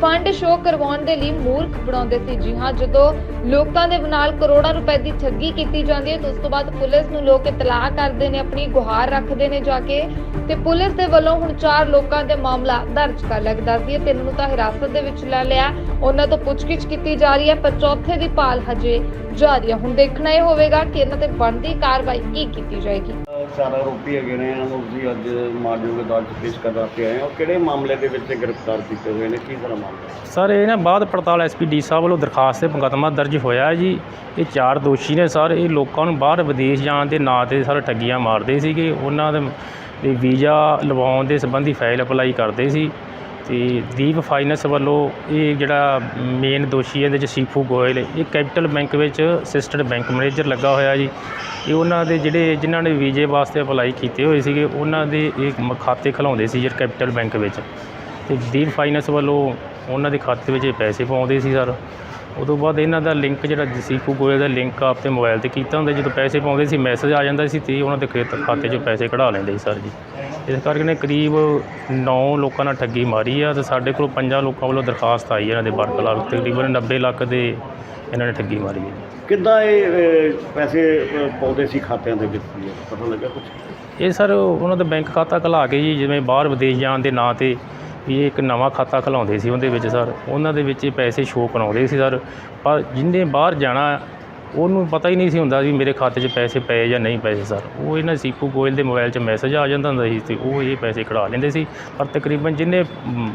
Speaker 1: ਫੰਡ ਸ਼ੋਅ ਕਰਵਾਉਣ ਦੇ ਲਈ ਮੂਰਖ ਬਣਾਉਂਦੇ ਸੀ। ਜੀ ਹਾਂ, ਜਦੋਂ ਲੋਕਾਂ ਦੇ ਨਾਲ ਕਰੋੜਾਂ ਰੁਪਏ ਦੀ ਠੱਗੀ ਕੀਤੀ ਜਾਂਦੀ ਹੈ, ਤਾਂ ਉਸ ਤੋਂ ਬਾਅਦ ਪੁਲਿਸ ਨੂੰ ਲੋਕ ਇਤਲਾਹ ਕਰਦੇ ਨੇ, ਆਪਣੀ ਗੁਹਾਰ ਰੱਖਦੇ ਨੇ ਜਾ ਕੇ। ਤੇ ਪੁਲਿਸ ਦੇ ਵੱਲੋਂ ਹੁਣ ਚਾਰ ਲੋਕਾਂ ਦੇ ਮਾਮਲਾ ਦਰਜ ਕਰ ਲਿਆ। ਦੱਸਦੀ ਹੈ ਤਿੰਨ ਨੂੰ ਤਾਂ ਹਿਰਾਸਤ ਦੇ ਵਿੱਚ ਲੈ ਲਿਆ। ਉਹਨਾਂ ਤੋਂ ਪੁੱਛਗਿੱਛ ਕੀਤੀ ਜਾ ਰਹੀ ਹੈ, ਪਰ ਚੌਥੇ ਦੀ ਭਾਲ ਹਜੇ ਜਾਰੀ ਹੈ। ਹੁਣ ਦੇਖਣਾ ਇਹ ਹੋਵੇਗਾ ਕਿ ਇਹਨਾਂ ਤੇ ਬਣਦੀ ਕਾਰਵਾਈ ਕੀ ਕੀਤੀ ਜਾਏਗੀ।
Speaker 2: ਅਹ ਆਰੋਪੀ ਹੈਗੇ ਨੇ, ਇਹਨਾਂ ਨੂੰ ਤੁਸੀਂ ਅੱਜ ਮਾਨਯੋਗ ਅਦਾਲਤ 'ਚ ਪੇਸ਼ ਕਰਨ ਵਾਸਤੇ ਆਏ ਹੋ। ਕਿਹੜੇ ਮਾਮਲੇ ਦੇ ਵਿੱਚ ਗ੍ਰਿਫਤਾਰ ਕੀਤੇ ਹੋਏ ਨੇ? ਕੀ ਸਾਰਾ ਮਾਮਲਾ
Speaker 3: ਸਰ, ਇਹ ਨਾ ਬਾਅਦ ਪੜਤਾਲ ਐਸਪੀਡੀ ਸਾਹਿਬ ਵੱਲੋਂ ਦਰਖਾਸਤ ਤੇ ਮੁਕੱਦਮਾ ਦਰਜ ਹੋਇਆ ਹੈ ਜੀ। ਇਹ ਚਾਰ ਦੋਸ਼ੀ ਨੇ ਸਰ, ਇਹ ਲੋਕਾਂ ਨੂੰ ਬਾਹਰ ਵਿਦੇਸ਼ ਜਾਣ ਦੇ ਨਾਂ ਤੇ ਸਰ ਠੱਗੀਆਂ ਮਾਰਦੇ ਸੀਗੇ। ਉਹਨਾਂ ਦੇ ਦੇ ਵੀਜ਼ਾ ਲਵਾਉਣ ਦੇ ਸੰਬੰਧੀ ਫਾਈਲ ਅਪਲਾਈ ਕਰਦੇ ਸੀ। ਤੇ ਦੀਪ ਫਾਈਨੈਂਸ ਵੱਲੋਂ ਇਹ ਜਿਹੜਾ ਮੇਨ ਦੋਸ਼ੀ ਹੈ, ਇਹਦੇ ਚ ਸੀਫੂ ਗੋਇਲ ਇਹ ਕੈਪੀਟਲ ਬੈਂਕ ਵਿੱਚ ਅਸਿਸਟੈਂਟ ਬੈਂਕ ਮੈਨੇਜਰ ਲੱਗਾ ਹੋਇਆ ਜੀ। ਇਹ ਉਹਨਾਂ ਦੇ ਜਿਹੜੇ ਜਿਨ੍ਹਾਂ ਨੇ ਵੀਜ਼ੇ ਵਾਸਤੇ ਅਪਲਾਈ ਕੀਤੇ ਹੋਏ ਸੀਗੇ, ਉਹਨਾਂ ਦੇ ਇਹ ਮ- ਖਾਤੇ ਖਲਾਉਂਦੇ ਸੀ ਜਿਹੜਾ ਕੈਪੀਟਲ ਬੈਂਕ ਵਿੱਚ। ਤੇ ਦੀਪ ਫਾਈਨੈਂਸ ਵੱਲੋਂ ਉਹਨਾਂ ਦੇ ਖਾਤੇ ਵਿੱਚ ਇਹ ਪੈਸੇ ਪਾਉਂਦੇ ਸੀ ਸਰ। ਉਦੋਂ ਬਾਅਦ ਇਹਨਾਂ ਦਾ ਲਿੰਕ ਜਿਹੜਾ ਸੀਫੂ ਗੋਇਲ ਦਾ ਲਿੰਕ ਆਪਦੇ ਮੋਬਾਈਲ ਤੇ ਕੀਤਾ ਹੁੰਦਾ ਜਦੋਂ ਪੈਸੇ ਪਾਉਂਦੇ ਸੀ ਮੈਸੇਜ ਆ ਜਾਂਦਾ ਸੀ ਤੇ ਉਹਨਾਂ ਦੇ ਖੇਤ ਖਾਤੇ 'ਚੋਂ ਪੈਸੇ ਕਢਾ ਲੈਂਦੇ ਸੀ ਸਰ ਜੀ। ਇਸ ਕਰਕੇ ਨੇ ਕਰੀਬ 9 ਲੋਕਾਂ ਨਾਲ ਠੱਗੀ ਮਾਰੀ ਆ ਤੇ ਸਾਡੇ ਕੋਲ ਪੰਜਾਂ ਲੋਕਾਂ ਵੱਲੋਂ ਦਰਖਾਸਤ ਆਈ ਇਹਨਾਂ ਦੇ ਬਰਕਲਾਰ ਤਕਰੀਬਨ 90 ਲੱਖ ਦੇ ਇਹਨਾਂ ਨੇ ਠੱਗੀ ਮਾਰੀ ਹੈ
Speaker 2: ਕਿੱਦਾਂ ਇਹ ਪੈਸੇ ਪਾਉਂਦੇ ਸੀ ਖਾਤਿਆਂ ਦੇ ਵਿੱਚ? ਪਤਾ ਲੱਗਾ ਕੁਝ
Speaker 3: ਇਹ ਸਰ ਉਹਨਾਂ ਦਾ ਬੈਂਕ ਖਾਤਾ ਖੁਲਾ ਕੇ ਜੀ ਜਿਵੇਂ ਬਾਹਰ ਵਿਦੇਸ਼ ਜਾਣ ਦੇ ਨਾਂ ਤੇ ਵੀ ਇਹ ਇੱਕ ਨਵਾਂ ਖਾਤਾ ਖੁਲਾਉਂਦੇ ਸੀ ਉਹਦੇ ਵਿੱਚ ਸਰ। ਉਹਨਾਂ ਦੇ ਵਿੱਚ ਇਹ ਪੈਸੇ ਸ਼ੋਅ ਕਰਾਉਂਦੇ ਸੀ ਸਰ। ਪਰ ਜਿੰਨੇ ਬਾਹਰ ਜਾਣਾ, ਉਹਨੂੰ ਪਤਾ ਹੀ ਨਹੀਂ ਸੀ ਹੁੰਦਾ ਵੀ ਮੇਰੇ ਖਾਤੇ 'ਚ ਪੈਸੇ ਪਏ ਜਾਂ ਨਹੀਂ ਪਏ ਸਰ। ਉਹ ਇਹਨਾਂ ਸੀਪੂ ਗੋਇਲ ਦੇ ਮੋਬਾਈਲ 'ਚ ਮੈਸੇਜ ਆ ਜਾਂਦਾ ਹੁੰਦਾ ਸੀ ਤੇ ਉਹ ਇਹ ਪੈਸੇ ਕਢਾ ਲੈਂਦੇ ਸੀ। ਪਰ ਤਕਰੀਬਨ ਜਿਹਨੇ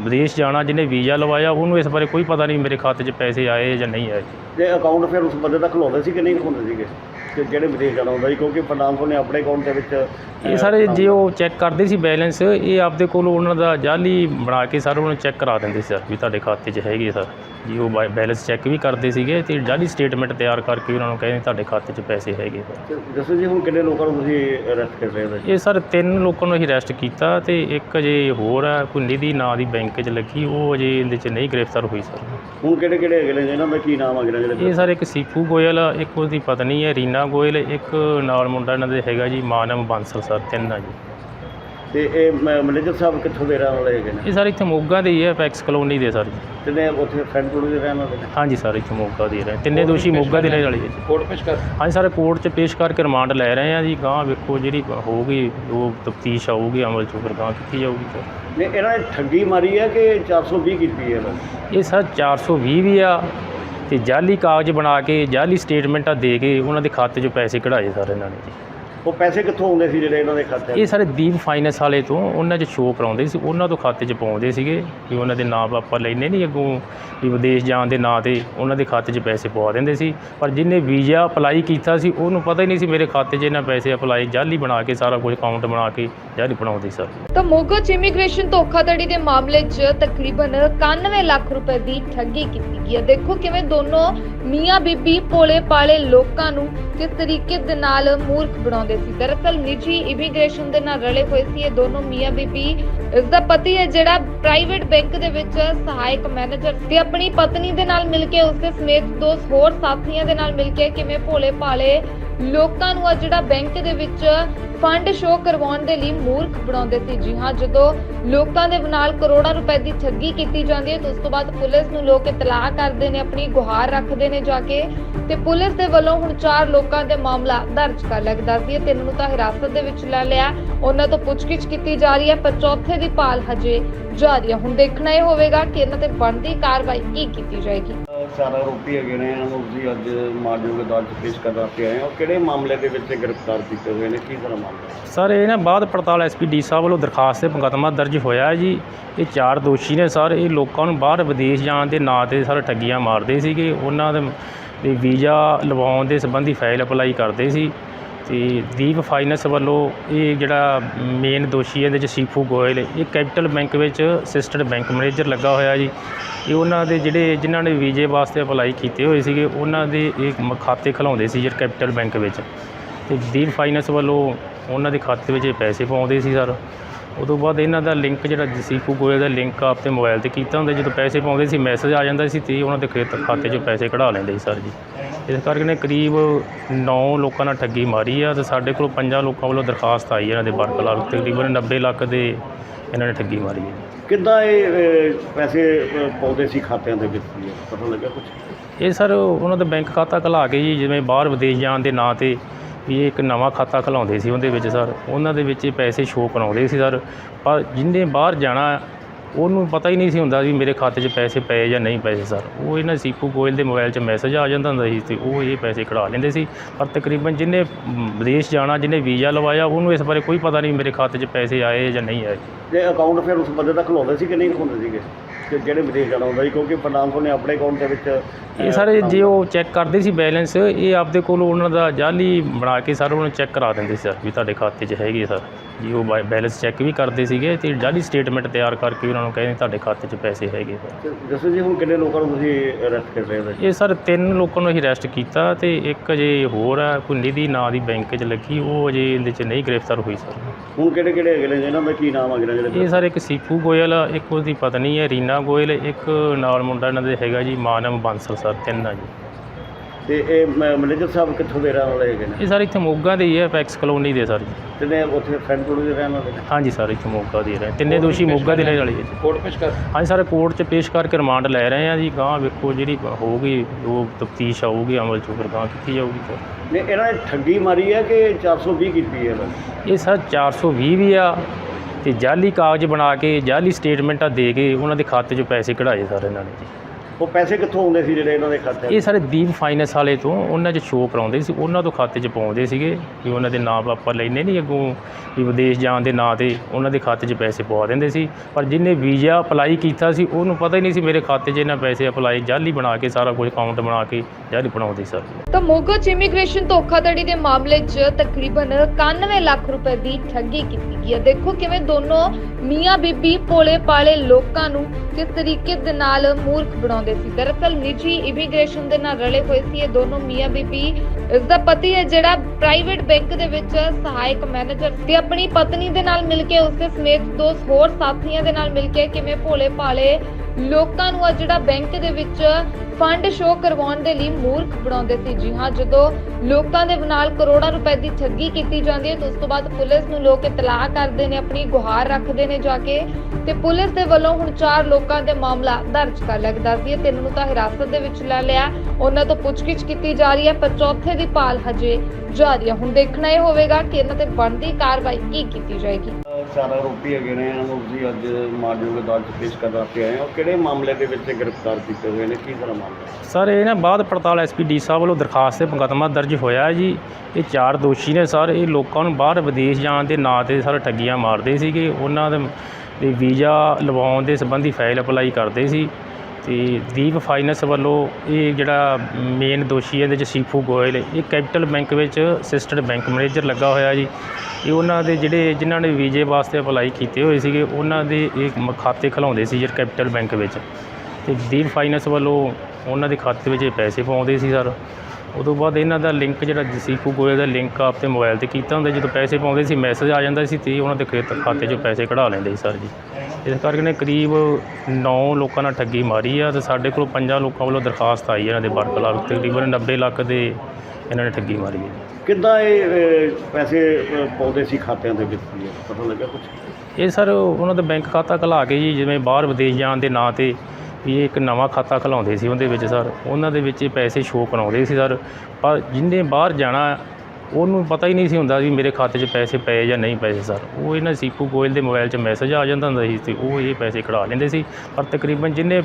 Speaker 3: ਵਿਦੇਸ਼ ਜਾਣਾ ਜਿਹਨੇ ਵੀਜ਼ਾ ਲਵਾਇਆ, ਉਹਨੂੰ ਇਸ ਬਾਰੇ ਕੋਈ ਪਤਾ ਨਹੀਂ ਮੇਰੇ ਖਾਤੇ 'ਚ ਪੈਸੇ ਆਏ ਜਾਂ ਨਹੀਂ ਆਏ।
Speaker 2: ਤੇ ਅਕਾਊਂਟ ਫਿਰ ਉਸ ਬੰਦੇ ਦਾ ਖਲਾਉਂਦੇ ਸੀ ਕਿ ਨਹੀਂ ਖਲਾਉਂਦੇ ਸੀਗੇ? ਕਿ ਜਿਹੜੇ ਵਿਦੇਸ਼ ਜਾਣਾ ਹੁੰਦਾ ਸੀ ਕਿਉਂਕਿ ਫਰਨਾਂਸੋ ਨੇ ਆਪਣੇ ਅਕਾਊਂਟ ਦੇ ਵਿੱਚ
Speaker 3: ਇਹ ਸਾਰੇ ਜੇ ਉਹ ਚੈੱਕ ਕਰਦੇ ਸੀ ਬੈਲੈਂਸ ਇਹ ਆਪਦੇ ਕੋਲ ਉਹਨਾਂ ਦਾ ਜਾਲੀ ਬਣਾ ਕੇ ਸਰ ਉਹਨੂੰ ਚੈੱਕ ਕਰਾ ਦਿੰਦੇ ਸੀ ਸਰ ਵੀ ਤੁਹਾਡੇ ਖਾਤੇ 'ਚ ਹੈਗੇ ਸਰ। ਜੀ ਉਹ ਬੈਲੈਂਸ ਚੈੱਕ ਵੀ ਕਰਦੇ ਸੀਗੇ ਤੇ ਜਾਲੀ ਸਟੇਟਮੈਂਟ ਤਿਆਰ ਕਰਕੇ ਉਹਨਾਂ ਨੂੰ ਕਹਿੰਦੇ ਤੁਹਾਡੇ ਖਾਤੇ 'ਚ ਪੈਸੇ ਹੈਗੇ
Speaker 2: ਦੱਸੋ ਜੀ ਹੁਣ ਕਿੰਨੇ ਲੋਕਾਂ ਨੂੰ ਤੁਸੀਂ ਅਰੈਸਟ ਕਰ ਰਹੇ ਹੋ
Speaker 3: ਇਹ ਸਰ ਤਿੰਨ ਲੋਕਾਂ ਨੂੰ ਅਸੀਂ ਅਰੈਸਟ ਕੀਤਾ ਤੇ ਇੱਕ ਅਜੇ ਹੋਰ ਹੈ ਕੋਈ ਨਿਧੀ ਨਾਂ ਦੀ ਬੈਂਕ 'ਚ ਲੱਗੀ ਉਹ ਅਜੇ ਇਹਦੇ 'ਚ ਨਹੀਂ ਗ੍ਰਿਫਤਾਰ ਹੋਈ ਸਰ।
Speaker 2: ਹੁਣ ਕਿਹੜੇ ਕਿਹੜੇ ਹੈਗੇ ਨੇ ਇਹਨਾਂ ਦਾ ਕੀ ਨਾਮ ਨੇ ਜਿਹੜੇ
Speaker 3: ਇਹ ਸਰ ਇੱਕ ਸੀਪੂ ਗੋਇਲ ਆ, ਇੱਕ ਉਹਦੀ ਪਤਨੀ ਹੈ ਰੀਨਾ ਗੋਇਲ ਇੱਕ ਨਾਲ ਮੁੰਡਾ ਇਹਨਾਂ ਦੇ ਹੈਗਾ ਜੀ ਮਾਨਵ ਬਾਂਸਲ ਸਰ ਤਿੰਨ ਆ ਜੀ।
Speaker 2: ਤੇ ਇਹ ਮ- ਮੈਨੇਜਰ ਸਾਹਿਬ ਕਿੱਥੋਂ ਦੇ ਰਹਿਣ ਵਾਲੇ ਹੈਗੇ ਨੇ?
Speaker 3: ਇਹ ਸਰ ਇੱਥੇ ਮੋਗਾ ਦੇ ਹੀ ਹੈ ਪੈਕਸ ਕਲੋਨੀ ਦੇ ਸਰ। ਜੀ
Speaker 2: ਤਿੰਨੇ ਉੱਥੇ ਫਰੈਂਡ ਕੋਲ ਦੇ ਰਹਿਣ ਵਾਲੇ ਨੇ?
Speaker 3: ਹਾਂਜੀ ਸਰ ਇੱਥੇ ਮੋਗਾ ਦੇ ਰਹੇ ਤਿੰਨੇ ਦੋਸ਼ੀ ਮੋਗਾ ਦੇ ਰਹਿਣ ਵਾਲੇ ਜੀ
Speaker 2: ਕੋਰਟ ਪੇਸ਼ ਕਰ।
Speaker 3: ਹਾਂਜੀ ਸਰ ਕੋਰਟ 'ਚ ਪੇਸ਼ ਕਰਕੇ ਰਿਮਾਂਡ ਲੈ ਰਹੇ ਆ ਜੀ ਗਾਂ ਵੇਖੋ ਜਿਹੜੀ ਹੋਊਗੀ ਉਹ ਤਫਤੀਸ਼ ਆਊਗੀ ਅਮਲ 'ਚ ਫਿਰ ਗਾਂ ਕੀਤੀ ਜਾਊਗੀ ਸਰ।
Speaker 2: ਨੇ ਇਹਨਾਂ ਨੇ ਠੱਗੀ ਮਾਰੀ ਹੈ ਕਿ 420 ਕੀਤੀ ਹੈ ਨੇ?
Speaker 3: ਇਹ ਸਰ 420 ਵੀ ਆ ਤੇ ਜਾਲੀ ਕਾਗਜ਼ ਬਣਾ ਕੇ ਜਾਲੀ ਸਟੇਟਮੈਂਟਾਂ ਦੇ ਕੇ ਉਹਨਾਂ ਦੇ ਖਾਤੇ 'ਚੋਂ ਪੈਸੇ ਕਢਾਏ ਸਰ ਇਹਨਾਂ ਨੇ ਜੀ।
Speaker 2: ਉਹ ਪੈਸੇ ਕਿੱਥੋਂ ਆਉਂਦੇ ਸੀ ਜਿਹੜੇ ਇਹਨਾਂ ਦੇ ਖਾਤੇ
Speaker 3: ਇਹ ਸਾਰੇ ਦੀਪ ਫਾਈਨੈਂਸ ਵਾਲੇ ਤੋਂ ਉਹਨਾਂ 'ਚ ਸ਼ੋਅ ਕਰਾਉਂਦੇ ਸੀ ਉਹਨਾਂ ਤੋਂ ਖਾਤੇ 'ਚ ਪਾਉਂਦੇ ਸੀਗੇ ਵੀ ਉਹਨਾਂ ਦੇ ਨਾਮ ਆਪਾਂ ਲੈਨੇ ਨਹੀਂ ਅੱਗੋਂ ਵੀ ਵਿਦੇਸ਼ ਜਾਣ ਦੇ ਨਾਂ ਤੇ ਉਹਨਾਂ ਦੇ ਖਾਤੇ 'ਚ ਪੈਸੇ ਪਵਾ ਦਿੰਦੇ ਸੀ। ਪਰ ਜਿਹਨੇ ਵੀਜ਼ਾ ਅਪਲਾਈ ਕੀਤਾ ਸੀ ਉਹਨੂੰ ਪਤਾ ਹੀ ਨਹੀਂ ਸੀ ਮੇਰੇ ਖਾਤੇ 'ਚ ਇਹਨਾਂ ਪੈਸੇ ਅਪਲਾਈ ਜਾਲੀ ਬਣਾ ਕੇ ਸਾਰਾ ਕੁਝ ਅਕਾਊਂਟ ਬਣਾ ਕੇ ਜਾਲੀ ਬਣਾਉਂਦੇ ਸਰ
Speaker 1: ਤਾਂ ਮੋਗਾ 'ਚ ਇਮੀਗ੍ਰੇਸ਼ਨ ਧੋਖਾਧੜੀ ਦੇ ਮਾਮਲੇ 'ਚ ਤਕਰੀਬਨ 91 ਲੱਖ ਰੁਪਏ ਦੀ ਠੱਗੀ ਕੀਤੀ ਗਈ ਹੈ। ਦੇਖੋ ਕਿਵੇਂ ਦੋਨੋਂ ਮੀਆਂ ਬੀਬੀ ਭੋਲੇ ਪਾਲੇ ਲੋਕਾਂ ਨੂੰ ਕਿਸ ਤਰੀਕੇ ਦੇ ਨਾਲ ਮੂਰਖ ਬਣਾਉਂਦੇ ਸੀ। ਦਰਅਸਲ ਨਿੱਜੀ ਇਮੀਗ੍ਰੇਸ਼ਨ ਦੇ ਨਾਲ ਰਲੇ ਹੋਏ ਸੀ ਇਹ ਦੋਨੋਂ ਮੀਆਂ ਬੀਬੀ। ਇਸ ਦਾ ਪਤੀ ਹੈ ਜਿਹੜਾ ਪ੍ਰਾਈਵੇਟ ਬੈਂਕ ਦੇ ਵਿੱਚ ਸਹਾਇਕ ਮੈਨੇਜਰ ਤੇ ਆਪਣੀ ਪਤਨੀ ਦੇ ਨਾਲ ਮਿਲ ਕੇ ਉਸਦੇ ਸਮੇਤ ਦੋ ਹੋਰ ਸਾਥੀਆਂ ਦੇ ਨਾਲ ਮਿਲ ਕੇ ਕਿਵੇਂ ਭੋਲੇ ਭਾਲੇ ਲੋਕਾਂ ਨੂੰ ਆ ਜਿਹੜਾ ਬੈਂਕ ਦੇ ਵਿੱਚ ਫੰਡ ਸ਼ੋਅ ਕਰਵਾਉਣ ਦੇ ਲਈ ਮੂਰਖ ਬਣਾਉਂਦੇ ਸੀ। ਜੀ ਹਾਂ, ਜਦੋਂ ਲੋਕਾਂ ਦੇ ਨਾਲ ਕਰੋੜਾਂ ਰੁਪਏ ਦੀ ਠੱਗੀ ਕੀਤੀ ਜਾਂਦੀ ਹੈ, ਤਾਂ ਉਸ ਤੋਂ ਬਾਅਦ ਪੁਲਿਸ ਨੂੰ ਲੋਕ ਇਤਲਾਹ ਕਰਦੇ ਨੇ, ਆਪਣੀ ਗੁਹਾਰ ਰੱਖਦੇ ਨੇ ਜਾ ਕੇ। ਤੇ ਪੁਲਿਸ ਦੇ ਵੱਲੋਂ ਹੁਣ ਚਾਰ ਲੋਕਾਂ ਦੇ ਮਾਮਲਾ ਦਰਜ ਕਰ ਲਿਆ ਦੱਸਦੀ ਹੈ ਤਿੰਨ ਨੂੰ ਤਾਂ ਹਿਰਾਸਤ ਦੇ ਵਿੱਚ ਲੈ ਲਿਆ। ਉਹਨਾਂ ਤੋਂ ਪੁੱਛਗਿੱਛ ਕੀਤੀ ਜਾ ਰਹੀ ਹੈ, ਪਰ ਚੌਥੇ ਦੀ ਭਾਲ ਹਜੇ ਜਾਰੀ ਹੈ। ਹੁਣ ਦੇਖਣਾ ਇਹ ਹੋਵੇਗਾ ਕਿ ਇਹਨਾਂ ਤੇ ਬਣਦੀ ਕਾਰਵਾਈ ਕੀ ਕੀਤੀ ਜਾਏਗੀ।
Speaker 2: ਚਾਰ ਆਰੋਪੀ ਹੈਗੇ ਨੇ, ਇਹਨਾਂ ਨੂੰ ਤੁਸੀਂ ਅੱਜ ਮਾਨਯੋਗ ਅਦਾਲਤ 'ਚ ਪੇਸ਼ ਕਰਨ ਵਾਸਤੇ ਆਏ ਹੋ ਕਿਹੜੇ ਮਾਮਲੇ ਦੇ ਵਿੱਚ ਗ੍ਰਿਫਤਾਰ ਕੀਤੇ ਹੋਏ ਨੇ? ਕੀ ਸਾਰਾ ਮਾਮਲਾ
Speaker 3: ਸਰ, ਇਹ ਨਾ ਬਾਅਦ ਪੜਤਾਲ ਐਸਪੀਡੀ ਸਾਹਿਬ ਵੱਲੋਂ ਦਰਖਾਸਤ ਤੇ ਮੁਕੱਦਮਾ ਦਰਜ ਹੋਇਆ ਹੈ ਜੀ। ਇਹ ਚਾਰ ਦੋਸ਼ੀ ਨੇ ਸਰ, ਇਹ ਲੋਕਾਂ ਨੂੰ ਬਾਹਰ ਵਿਦੇਸ਼ ਜਾਣ ਦੇ ਨਾਂ ਤੇ ਸਰ ਠੱਗੀਆਂ ਮਾਰਦੇ ਸੀਗੇ। ਉਹਨਾਂ ਦੇ ਦੇ ਵੀਜ਼ਾ ਲਵਾਉਣ ਦੇ ਸੰਬੰਧੀ ਫਾਈਲ ਅਪਲਾਈ ਕਰਦੇ ਸੀ। ਤੇ ਦੀਪ ਫਾਈਨੈਂਸ ਵੱਲੋਂ ਇਹ ਜਿਹੜਾ ਮੇਨ ਦੋਸ਼ੀ ਹੈ, ਇਹਦੇ ਚ ਸੀਫੂ ਗੋਇਲ ਇਹ ਕੈਪੀਟਲ ਬੈਂਕ ਵਿੱਚ ਅਸਿਸਟੈਂਟ ਬੈਂਕ ਮੈਨੇਜਰ ਲੱਗਾ ਹੋਇਆ ਜੀ। ਇਹ ਉਹਨਾਂ ਦੇ ਜਿਹੜੇ ਜਿਨ੍ਹਾਂ ਨੇ ਵੀਜ਼ੇ ਵਾਸਤੇ ਅਪਲਾਈ ਕੀਤੇ ਹੋਏ ਸੀਗੇ, ਉਹਨਾਂ ਦੇ ਇਹ ਮ- ਖਾਤੇ ਖਲਾਉਂਦੇ ਸੀ ਜਿਹੜਾ ਕੈਪੀਟਲ ਬੈਂਕ ਵਿੱਚ। ਤੇ ਦੀਪ ਫਾਈਨੈਂਸ ਵੱਲੋਂ ਉਹਨਾਂ ਦੇ ਖਾਤੇ ਵਿੱਚ ਇਹ ਪੈਸੇ ਪਾਉਂਦੇ ਸੀ ਸਰ। ਉਦੋਂ ਬਾਅਦ ਇਹਨਾਂ ਦਾ ਲਿੰਕ ਜਿਹੜਾ ਜਸੀਪੂ ਗੋਇਲ ਦਾ ਲਿੰਕ ਆਪ 'ਤੇ ਮੋਬਾਈਲ ਤੇ ਕੀਤਾ ਹੁੰਦਾ, ਜਦੋਂ ਪੈਸੇ ਪਾਉਂਦੇ ਸੀ, ਮੈਸੇਜ ਆ ਜਾਂਦਾ ਸੀ ਤੇ ਉਹਨਾਂ ਦੇ ਖੇਤ ਖਾਤੇ 'ਚੋਂ ਪੈਸੇ ਕਢਾ ਲੈਂਦੇ ਸੀ ਸਰ ਜੀ। ਇਸ ਕਰਕੇ ਨੇ ਕਰੀਬ 9 ਲੋਕਾਂ ਨਾਲ ਠੱਗੀ ਮਾਰੀ ਆ ਤੇ ਸਾਡੇ ਕੋਲ ਪੰਜਾਂ ਲੋਕਾਂ ਵੱਲੋਂ ਦਰਖਾਸਤ ਆਈ ਇਹਨਾਂ ਦੇ ਬਰਕਲਾਰ ਤਕਰੀਬਨ 90 ਲੱਖ ਦੇ ਇਹਨਾਂ ਨੇ ਠੱਗੀ ਮਾਰੀ ਹੈ
Speaker 2: ਕਿੱਦਾਂ ਇਹ ਅਹ, ਪੈਸੇ ਅਹ, ਪਾਉਂਦੇ ਸੀ ਖਾਤਿਆਂ ਦੇ ਵਿੱਚ ਜੀ? ਪਤਾ ਲੱਗਾ ਕੁਝ
Speaker 3: ਇਹ ਸਰ ਉਹਨਾਂ ਦਾ ਬੈਂਕ ਖਾਤਾ ਖੁਲਾ ਕੇ ਜੀ ਜਿਵੇਂ ਬਾਹਰ ਵਿਦੇਸ਼ ਜਾਣ ਦੇ ਨਾਂ ਤੇ ਵੀ ਇਹ ਇੱਕ ਨਵਾਂ ਖਾਤਾ ਖੁਲਾਉਂਦੇ ਸੀ ਉਹਦੇ ਵਿੱਚ ਸਰ। ਉਹਨਾਂ ਦੇ ਵਿੱਚ ਇਹ ਪੈਸੇ ਸ਼ੋਅ ਕਰਾਉਂਦੇ ਸੀ ਸਰ। ਪਰ ਜਿਹਨੇ ਬਾਹਰ ਜਾਣਾ ਉਹਨੂੰ ਪਤਾ ਹੀ ਨਹੀਂ ਸੀ ਹੁੰਦਾ ਵੀ ਮੇਰੇ ਖਾਤੇ 'ਚ ਪੈਸੇ ਪਏ ਜਾਂ ਨਹੀਂ ਪਏ ਸਰ। ਉਹ ਇਹਨਾਂ ਸੀਪੂ ਗੋਇਲ ਦੇ ਮੋਬਾਈਲ 'ਚ ਮੈਸੇਜ ਆ ਜਾਂਦਾ ਹੁੰਦਾ ਸੀ ਤੇ ਉਹ ਇਹ ਪੈਸੇ ਕਢਾ ਲੈਂਦੇ ਸੀ। ਪਰ ਤਕਰੀਬਨ ਜਿਹਨੇ ਵਿਦੇਸ਼ ਜਾਣਾ ਜਿਹਨੇ ਵੀਜ਼ਾ ਲਵਾਇਆ ਉਹਨੂੰ ਇਸ ਬਾਰੇ ਕੋਈ ਪਤਾ ਨਹੀਂ ਮੇਰੇ ਖਾਤੇ 'ਚ ਪੈਸੇ ਆਏ ਜਾਂ ਨਹੀਂ ਆਏ।
Speaker 2: ਜੇ ਅਕਾਊਂਟ ਫਿਰ ਉਸ ਬੰਦੇ ਦਾ ਖੁਲਾਉਂਦੇ ਸੀ ਕਿ ਨਹੀਂ ਖੁਲਾਉਂਦੇ ਸੀਗੇ? ਕਿ ਜਿਹੜੇ ਵਿਦੇਸ਼ ਜਾਣਾ ਹੁੰਦਾ ਸੀ ਕਿਉਂਕਿ ਫਾਈਨਾਂਸ ਨੇ ਆਪਣੇ ਅਕਾਊਂਟ ਦੇ ਵਿੱਚ
Speaker 3: ਇਹ ਸਾਰੇ ਜੇ ਉਹ ਚੈੱਕ ਕਰਦੇ ਸੀ ਬੈਲੈਂਸ ਇਹ ਆਪਦੇ ਕੋਲ ਉਹਨਾਂ ਦਾ ਜਾਲੀ ਬਣਾ ਕੇ ਸਰ ਉਹਨੂੰ ਚੈੱਕ ਕਰਾ ਦਿੰਦੇ ਸੀ ਸਰ ਵੀ ਤੁਹਾਡੇ ਖਾਤੇ 'ਚ ਹੈਗੀ ਸਰ। ਜੀ ਉਹ ਬੈਲੈਂਸ ਚੈੱਕ ਵੀ ਕਰਦੇ ਸੀਗੇ ਤੇ ਜਾਲੀ ਸਟੇਟਮੈਂਟ ਤਿਆਰ ਕਰਕੇ ਉਹਨਾਂ ਨੂੰ ਕਹਿੰਦੇ ਤੁਹਾਡੇ ਖਾਤੇ 'ਚ ਪੈਸੇ ਹੈਗੇ
Speaker 2: ਦੱਸੋ ਜੀ ਹੁਣ ਕਿੰਨੇ ਲੋਕਾਂ ਨੂੰ ਤੁਸੀਂ ਅਰੈਸਟ ਕਰ ਰਹੇ ਹੋ
Speaker 3: ਇਹ ਸਰ ਤਿੰਨ ਲੋਕਾਂ ਨੂੰ ਅਸੀਂ ਅਰੈਸਟ ਕੀਤਾ ਤੇ ਇੱਕ ਅਜੇ ਹੋਰ ਹੈ ਕੋਈ ਨਿਧੀ ਨਾਂ ਦੀ ਬੈਂਕ 'ਚ ਲੱਗੀ ਉਹ ਅਜੇ ਇਹਦੇ 'ਚ ਨਹੀਂ ਗ੍ਰਿਫਤਾਰ ਹੋਈ ਸਰ।
Speaker 2: ਹੁਣ ਕਿਹੜੇ ਕਿਹੜੇ ਹੈਗੇ ਨੇ ਇਹਨਾਂ ਦਾ? ਕੀ ਨਾਮ ਨੇ ਜਿਹੜੇ
Speaker 3: ਇਹ ਸਰ ਇੱਕ ਸੀਪੂ ਗੋਇਲ ਆ, ਇੱਕ ਉਹਦੀ ਪਤਨੀ ਹੈ ਰੀਨਾ ਗੋਇਲ ਇੱਕ ਨਾਲ ਮੁੰਡਾ ਇਹਨਾਂ ਦੇ ਹੈਗਾ ਜੀ ਮਾਨਵ ਬਾਂਸਲ ਸਰ ਤਿੰਨ ਆ ਜੀ।
Speaker 2: ਤੇ ਇਹ ਮੈਨੇਜਰ ਸਾਹਿਬ ਕਿੱਥੋਂ ਦੇ ਰਹਿਣ ਵਾਲੇ ਹੈਗੇ ਨੇ?
Speaker 3: ਇਹ ਸਰ ਇੱਥੇ ਮੋਗਾ ਦੇ ਹੀ ਹੈ ਪੈਕਸ ਕਲੋਨੀ ਦੇ ਸਰ। ਜੀ
Speaker 2: ਤਿੰਨੇ ਉੱਥੇ ਫਰੈਂਡ ਕੋਲ ਦੇ ਰਹਿਣ ਵਾਲੇ ਨੇ?
Speaker 3: ਹਾਂਜੀ ਸਰ ਇੱਥੇ ਮੋਗਾ ਦੇ ਰਹੇ ਤਿੰਨੇ ਦੋਸ਼ੀ ਮੋਗਾ ਦੇ ਰਹਿਣ ਵਾਲੇ ਹੈ ਜੀ
Speaker 2: ਕੋਰਟ ਪੇਸ਼ ਕਰ
Speaker 3: ਹਾਂਜੀ ਸਰ ਕੋਰਟ 'ਚ ਪੇਸ਼ ਕਰਕੇ ਰਿਮਾਂਡ ਲੈ ਰਹੇ ਆ ਜੀ। ਗਾਂ ਵੇਖੋ ਜਿਹੜੀ ਹੋਊਗੀ ਉਹ ਤਫਤੀਸ਼ ਆਊਗੀ ਅਮਲ 'ਚ ਫਿਰ ਗਾਂ ਕੀਤੀ ਜਾਊਗੀ ਸਰ।
Speaker 2: ਨੇ ਇਹਨਾਂ ਨੇ ਠੱਗੀ ਮਾਰੀ ਹੈ ਕਿ 420 ਕੀਤੀ ਹੈ? ਇਹਨਾਂ ਨੇ?
Speaker 3: ਇਹ ਸਰ 420 ਵੀ ਆ ਤੇ ਜਾਲੀ ਕਾਗਜ਼ ਬਣਾ ਕੇ ਜਾਲੀ ਸਟੇਟਮੈਂਟਾਂ ਦੇ ਕੇ ਉਹਨਾਂ ਦੇ ਖਾਤੇ 'ਚੋਂ ਪੈਸੇ ਕਢਾਏ ਸਰ ਇਹਨਾਂ ਨੇ ਜੀ।
Speaker 2: ਉਹ ਪੈਸੇ ਕਿੱਥੋਂ ਆਉਂਦੇ ਸੀ ਜਿਹੜੇ ਇਹਨਾਂ ਦੇ ਖਾਤੇ
Speaker 3: ਇਹ ਸਾਰੇ ਦੀਪ ਫਾਈਨੈਂਸ ਵਾਲੇ ਤੋਂ ਉਹਨਾਂ 'ਚ ਸ਼ੋਅ ਕਰਾਉਂਦੇ ਸੀ ਉਹਨਾਂ ਤੋਂ ਖਾਤੇ 'ਚ ਪਾਉਂਦੇ ਸੀਗੇ ਕਿ ਉਹਨਾਂ ਦੇ ਨਾਮ ਆਪਾਂ ਲੈਨੇ ਨਹੀਂ ਅੱਗੋਂ ਵੀ ਵਿਦੇਸ਼ ਜਾਣ ਦੇ ਨਾਂ ਤੇ ਉਹਨਾਂ ਦੇ ਖਾਤੇ 'ਚ ਪੈਸੇ ਪਵਾ ਦਿੰਦੇ ਸੀ। ਪਰ ਜਿਹਨੇ ਵੀਜ਼ਾ ਅਪਲਾਈ ਕੀਤਾ ਸੀ ਉਹਨੂੰ ਪਤਾ ਹੀ ਨਹੀਂ ਸੀ ਮੇਰੇ ਖਾਤੇ 'ਚ ਇਹਨਾਂ ਪੈਸੇ ਅਪਲਾਈ ਜਾਲੀ ਬਣਾ ਕੇ ਸਾਰਾ ਕੁਝ ਅਕਾਊਂਟ ਬਣਾ ਕੇ ਜਾਲੀ ਬਣਾਉਂਦੇ ਸਰ
Speaker 1: ਤਾਂ ਮੋਗਾ 'ਚ ਇਮੀਗ੍ਰੇਸ਼ਨ ਧੋਖਾਧੜੀ ਦੇ ਮਾਮਲੇ 'ਚ ਤਕਰੀਬਨ 91 ਲੱਖ ਰੁਪਏ ਦੀ ਠੱਗੀ ਕੀਤੀ। ਗਈ ਹੈ ਦੇਖੋ ਕਿਵੇਂ ਦੋਨੋਂ ਮੀਆਂ ਬੀਬੀ ਭੋਲੇ ਪਾਲੇ ਲੋਕਾਂ ਨੂੰ ਕਿਸ ਤਰੀਕੇ ਦੇ ਨਾਲ ਮੂਰਖ ਬਣਾਉਂਦੇ ਸੀ। ਦਰਅਸਲ ਨਿੱਜੀ ਇਮੀਗ੍ਰੇਸ਼ਨ ਦੇ ਨਾਲ ਰਲੇ ਹੋਏ ਸੀ ਇਹ ਦੋਨੋਂ ਮੀਆਂ ਬੀਬੀ ਇਸ ਦਾ ਪਤੀ ਹੈ ਜਿਹੜਾ ਪ੍ਰਾਈਵੇਟ ਬੈਂਕ ਦੇ ਵਿੱਚ ਸਹਾਇਕ ਮੈਨੇਜਰ ਤੇ ਆਪਣੀ ਪਤਨੀ ਦੇ ਨਾਲ ਮਿਲ ਕੇ ਉਸਦੇ ਸਮੇਤ ਦੋ ਹੋਰ ਸਾਥੀਆਂ ਦੇ ਨਾਲ ਮਿਲ ਕੇ ਕਿਵੇਂ ਭੋਲੇ ਪਾਲੇ ਲੋਕਾਂ ਨੂੰ ਆ ਜਿਹੜਾ ਬੈਂਕ ਦੇ ਵਿੱਚ ਫੰਡ ਸ਼ੋਅ ਕਰਵਾਉਣ ਦੇ ਲਈ ਮੂਰਖ ਬਣਾਉਂਦੇ ਸੀ। ਜੀ ਹਾਂ, ਜਦੋਂ ਲੋਕਾਂ ਦੇ ਨਾਲ ਕਰੋੜਾਂ ਰੁਪਏ ਦੀ ਠੱਗੀ ਕੀਤੀ ਜਾਂਦੀ ਹੈ, ਤਾਂ ਉਸ ਤੋਂ ਬਾਅਦ ਪੁਲਿਸ ਨੂੰ ਲੋਕ ਇਤਲਾਹ ਕਰਦੇ ਨੇ, ਆਪਣੀ ਗੁਹਾਰ ਰੱਖਦੇ ਨੇ ਜਾ ਕੇ ਤੇ ਪੁਲਿਸ ਦੇ ਵੱਲੋਂ ਹੁਣ ਚਾਰ ਲੋਕਾਂ ਦੇ ਮਾਮਲਾ ਦਰਜ ਕਰ ਲਿਆ ਗਿਆ। ਸੀ ਤਿੰਨ ਨੂੰ ਤਾਂ ਹਿਰਾਸਤ ਦੇ ਵਿੱਚ ਲੈ ਲਿਆ। ਉਹਨਾਂ ਤੋਂ ਪੁੱਛਗਿੱਛ ਕੀਤੀ ਜਾ ਰਹੀ ਹੈ, ਪਰ ਚੌਥੇ ਦੀ ਭਾਲ ਹਜੇ ਜਾਰੀ ਹੈ ਹੁਣ ਦੇਖਣਾ ਇਹ ਹੋਵੇਗਾ ਕਿ ਇਹਨਾਂ ਤੇ ਬਣਦੀ ਕਾਰਵਾਈ ਕੀ ਕੀਤੀ ਜਾਏਗੀ।
Speaker 2: ਚਾਰ ਆਰੋਪੀ ਹੈਗੇ ਨੇ ਇਹਨਾਂ ਨੂੰ ਤੁਸੀਂ ਅੱਜ ਮਾਨਯੋਗ ਅਦਾਲਤ 'ਚ ਪੇਸ਼ ਕਰਨ ਵਾਸਤੇ ਆਏ ਹੋ ਕਿਹੜੇ ਮਾਮਲੇ ਦੇ ਵਿੱਚ ਗ੍ਰਿਫਤਾਰ ਕੀਤੇ ਹੋਏ ਨੇ? ਕੀ ਸਾਰਾ ਮਾਮਲਾ
Speaker 3: ਸਰ ਇਹ ਨਾ ਬਾਅਦ ਪੜਤਾਲ ਐਸਪੀਡੀ ਸਾਹਿਬ ਵੱਲੋਂ ਦਰਖਾਸਤ ਤੇ ਮੁਕੱਦਮਾ ਦਰਜ ਹੋਇਆ ਹੈ ਜੀ। ਇਹ ਚਾਰ ਦੋਸ਼ੀ ਨੇ ਸਰ ਇਹ ਲੋਕਾਂ ਨੂੰ ਬਾਹਰ ਵਿਦੇਸ਼ ਜਾਣ ਦੇ ਨਾਂ ਤੇ ਸਰ ਠੱਗੀਆਂ ਮਾਰਦੇ ਸੀਗੇ। ਉਹਨਾਂ ਦੇ ਦੇ ਵੀਜ਼ਾ ਲਵਾਉਣ ਦੇ ਸੰਬੰਧੀ ਫਾਈਲ ਅਪਲਾਈ ਕਰਦੇ ਸੀ। ਤੇ ਦੀਪ ਫਾਈਨੈਂਸ ਵੱਲੋਂ ਇਹ ਜਿਹੜਾ ਮੇਨ ਦੋਸ਼ੀ ਇਹਦੇ ਚ ਸੀਫੂ ਗੋਇਲ, ਇਹ ਕੈਪੀਟਲ ਬੈਂਕ ਵਿੱਚ ਅਸਿਸਟੈਂਟ ਬੈਂਕ ਮੈਨੇਜਰ ਲੱਗਾ ਹੋਇਆ ਜੀ। ਇਹ ਉਹਨਾਂ ਦੇ ਜਿਹੜੇ ਜਿਨ੍ਹਾਂ ਨੇ ਵੀਜ਼ੇ ਵਾਸਤੇ ਅਪਲਾਈ ਕੀਤੇ ਹੋਏ ਸੀਗੇ, ਉਹਨਾਂ ਦੇ ਇਹ ਮ- ਖਾਤੇ ਖਿਲਾਉਂਦੇ ਸੀ ਜਿਹੜੇ ਕੈਪੀਟਲ ਬੈਂਕ ਵਿੱਚ। ਤੇ ਦੀਪ ਫਾਈਨੈਂਸ ਵੱਲੋਂ ਉਹਨਾਂ ਦੇ ਖਾਤੇ ਵਿੱਚ ਇਹ ਪੈਸੇ ਪਾਉਂਦੇ ਸੀ ਸਰ। ਉਦੋਂ ਬਾਅਦ ਇਹਨਾਂ ਦਾ ਲਿੰਕ ਜਿਹੜਾ ਜਸੀਪੂ ਗੋਇਲ ਦਾ ਲਿੰਕ ਆਪ 'ਤੇ ਮੋਬਾਈਲ ਤੇ ਕੀਤਾ ਹੁੰਦਾ, ਜਦੋਂ ਪੈਸੇ ਪਾਉਂਦੇ ਸੀ, ਮੈਸੇਜ ਆ ਜਾਂਦਾ ਸੀ ਤੇ ਉਹਨਾਂ ਦੇ ਖੇਤ ਖਾਤੇ 'ਚੋਂ ਪੈਸੇ ਕਢਾ ਲੈਂਦੇ ਸੀ ਸਰ ਜੀ। ਇਸ ਕਰਕੇ ਨੇ ਕਰੀਬ 9 ਲੋਕਾਂ ਨਾਲ ਠੱਗੀ ਮਾਰੀ ਆ ਤੇ ਸਾਡੇ ਕੋਲ ਪੰਜਾਂ ਲੋਕਾਂ ਵੱਲੋਂ ਦਰਖਾਸਤ ਆਈ ਹੈ ਇਹਨਾਂ ਦੇ ਬਰਕਲਾਰ ਤਕਰੀਬਨ 90 ਲੱਖ ਦੇ ਇਹਨਾਂ ਨੇ ਠੱਗੀ ਮਾਰੀ ਹੈ
Speaker 2: ਕਿੱਦਾਂ ਇਹ ਅਹ, ਪੈਸੇ ਅਹ, ਪਾਉਂਦੇ ਸੀ ਖਾਤਿਆਂ ਦੇ ਵਿੱਚ ਜੀ? ਪਤਾ ਲੱਗਿਆ ਕੁਝ
Speaker 3: ਇਹ ਸਰ ਉਹਨਾਂ ਦਾ ਬੈਂਕ ਖਾਤਾ ਖੁਲਾ ਕੇ ਜੀ ਜਿਵੇਂ ਬਾਹਰ ਵਿਦੇਸ਼ ਜਾਣ ਦੇ ਨਾਂ ਤੇ ਵੀ ਇਹ ਇੱਕ ਨਵਾਂ ਖਾਤਾ ਖੁਲਾਉਂਦੇ ਸੀ ਉਹਦੇ ਵਿੱਚ ਸਰ। ਉਹਨਾਂ ਦੇ ਵਿੱਚ ਇਹ ਪੈਸੇ ਸ਼ੋਅ ਕਰਾਉਂਦੇ ਸੀ ਸਰ। ਪਰ ਜਿਹਨੇ ਬਾਹਰ ਜਾਣਾ ਉਹਨੂੰ ਪਤਾ ਹੀ ਨਹੀਂ ਸੀ ਹੁੰਦਾ ਵੀ ਮੇਰੇ ਖਾਤੇ 'ਚ ਪੈਸੇ ਪਏ ਜਾਂ ਨਹੀਂ ਪਏ ਸਰ। ਉਹ ਇਹਨਾਂ ਸੀਪੂ ਗੋਇਲ ਦੇ ਮੋਬਾਈਲ 'ਚ ਮੈਸੇਜ ਆ ਜਾਂਦਾ ਹੁੰਦਾ ਸੀ ਤੇ ਉਹ ਇਹ ਪੈਸੇ ਕਢਾ ਲੈਂਦੇ ਸੀ। ਪਰ ਤਕਰੀਬਨ ਜਿਹਨੇ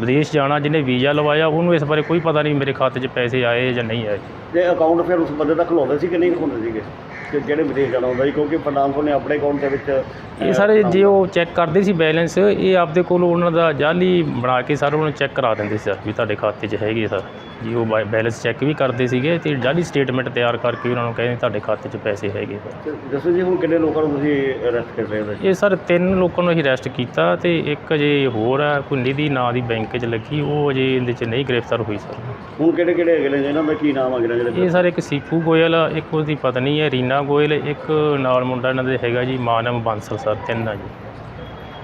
Speaker 3: ਵਿਦੇਸ਼ ਜਾਣਾ ਜਿਹਨੇ ਵੀਜ਼ਾ ਲਵਾਇਆ ਉਹਨੂੰ ਇਸ ਬਾਰੇ ਕੋਈ ਪਤਾ ਨਹੀਂ ਮੇਰੇ ਖਾਤੇ 'ਚ ਪੈਸੇ ਆਏ ਜਾਂ ਨਹੀਂ ਆਏ।
Speaker 2: ਜੇ ਅਕਾਊਂਟ ਫਿਰ ਉਸ ਬੰਦੇ ਦਾ ਖੁਲਾਉਂਦੇ ਸੀ ਕਿ ਨਹੀਂ ਖੁਲਾਉਂਦੇ ਸੀਗੇ? ਕਿ ਜਿਹੜੇ ਵਿਦੇਸ਼ ਜਾਣਾ ਹੁੰਦਾ ਸੀ ਕਿਉਂਕਿ ਫਾਈਨਾਂਸ ਨੇ ਆਪਣੇ ਅਕਾਊਂਟ ਦੇ ਵਿੱਚ
Speaker 3: ਇਹ ਸਾਰੇ ਜੇ ਉਹ ਚੈੱਕ ਕਰਦੇ ਸੀ ਬੈਲੈਂਸ ਇਹ ਆਪਦੇ ਕੋਲ ਉਹਨਾਂ ਦਾ ਜਾਲੀ ਬਣਾ ਕੇ ਸਰ ਉਹਨੂੰ ਚੈੱਕ ਕਰਾ ਦਿੰਦੇ ਸੀ ਸਰ ਵੀ ਤੁਹਾਡੇ ਖਾਤੇ 'ਚ ਹੈਗੇ ਸਰ। ਜੀ ਉਹ ਬੈਲੈਂਸ ਚੈੱਕ ਵੀ ਕਰਦੇ ਸੀਗੇ ਤੇ ਜਾਲੀ ਸਟੇਟਮੈਂਟ ਤਿਆਰ ਕਰਕੇ ਉਹਨਾਂ ਨੂੰ ਕਹਿੰਦੇ ਤੁਹਾਡੇ ਖਾਤੇ 'ਚ ਪੈਸੇ ਹੈਗੇ
Speaker 2: ਦੱਸੋ ਜੀ ਹੁਣ ਕਿੰਨੇ ਲੋਕਾਂ ਨੂੰ ਤੁਸੀਂ ਅਰੈਸਟ ਕਰ ਰਹੇ ਹੋ
Speaker 3: ਇਹ ਸਰ ਤਿੰਨ ਲੋਕਾਂ ਨੂੰ ਅਸੀਂ ਅਰੈਸਟ ਕੀਤਾ ਤੇ ਇੱਕ ਅਜੇ ਹੋਰ ਆ ਕੋਈ ਨਿਧੀ ਨਾਂ ਦੀ ਬੈਂਕ 'ਚ ਲੱਗੀ ਉਹ ਅਜੇ ਇਹਦੇ 'ਚ ਨਹੀਂ ਗ੍ਰਿਫਤਾਰ ਹੋਈ ਸਰ।
Speaker 2: ਹੁਣ ਕਿਹੜੇ ਕਿਹੜੇ ਹੈਗੇ ਨੇ? ਇਹਨਾਂ ਦਾ ਕੀ ਨਾਮ ਹੈਗੇ ਨੇ
Speaker 3: ਇਹ
Speaker 2: ਜਿਹੜੇ
Speaker 3: ਸਰ ਇੱਕ ਸੀਪੂ ਗੋਇਲ ਆ, ਇੱਕ ਉਹਦੀ ਪਤਨੀ ਹੈ ਰੀਨਾ ਗੋਇਲ ਇੱਕ ਨਾਲ ਮੁੰਡਾ ਇਹਨਾਂ ਦੇ ਹੈਗਾ ਜੀ ਮਾਨਵ ਬਾਂਸਲ ਸਰ ਤਿੰਨ ਆ ਜੀ।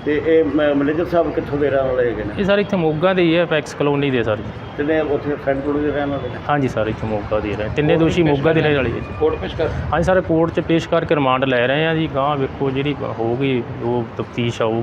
Speaker 2: ਤੇ ਇਹ ਮ- ਮੈਨੇਜਰ ਸਾਹਿਬ ਕਿੱਥੋਂ ਦੇ ਰਹਿਣ ਵਾਲੇ ਹੈਗੇ ਨੇ?
Speaker 3: ਇਹ ਸਰ ਇੱਥੇ ਮੋਗਾ ਦੇ ਹੀ ਹੈ ਪੈਕਸ ਕਲੋਨੀ ਦੇ ਸਰ। ਜੀ
Speaker 2: ਤਿੰਨੇ ਉੱਥੇ ਫਰੈਂਡ ਕੋਲ ਦੇ ਰਹਿਣ ਵਾਲੇ ਨੇ?
Speaker 3: ਹਾਂਜੀ ਸਰ ਇੱਥੇ ਮੋਗਾ ਦੇ ਰਹੇ ਤਿੰਨੇ ਦੋਸ਼ੀ ਮੋਗਾ ਦੇ ਰਹਿਣ ਵਾਲੇ ਜੀ
Speaker 2: ਕੋਰਟ ਪੇਸ਼ ਕਰ
Speaker 3: ਹਾਂਜੀ ਸਰ ਕੋਰਟ 'ਚ ਪੇਸ਼ ਕਰਕੇ ਰਿਮਾਂਡ ਲੈ ਰਹੇ ਆ ਜੀ। ਗਾਂ ਵੇਖੋ ਜਿਹੜੀ ਹੋਊਗੀ ਉਹ ਤਫਤੀਸ਼ ਆਊਗੀ।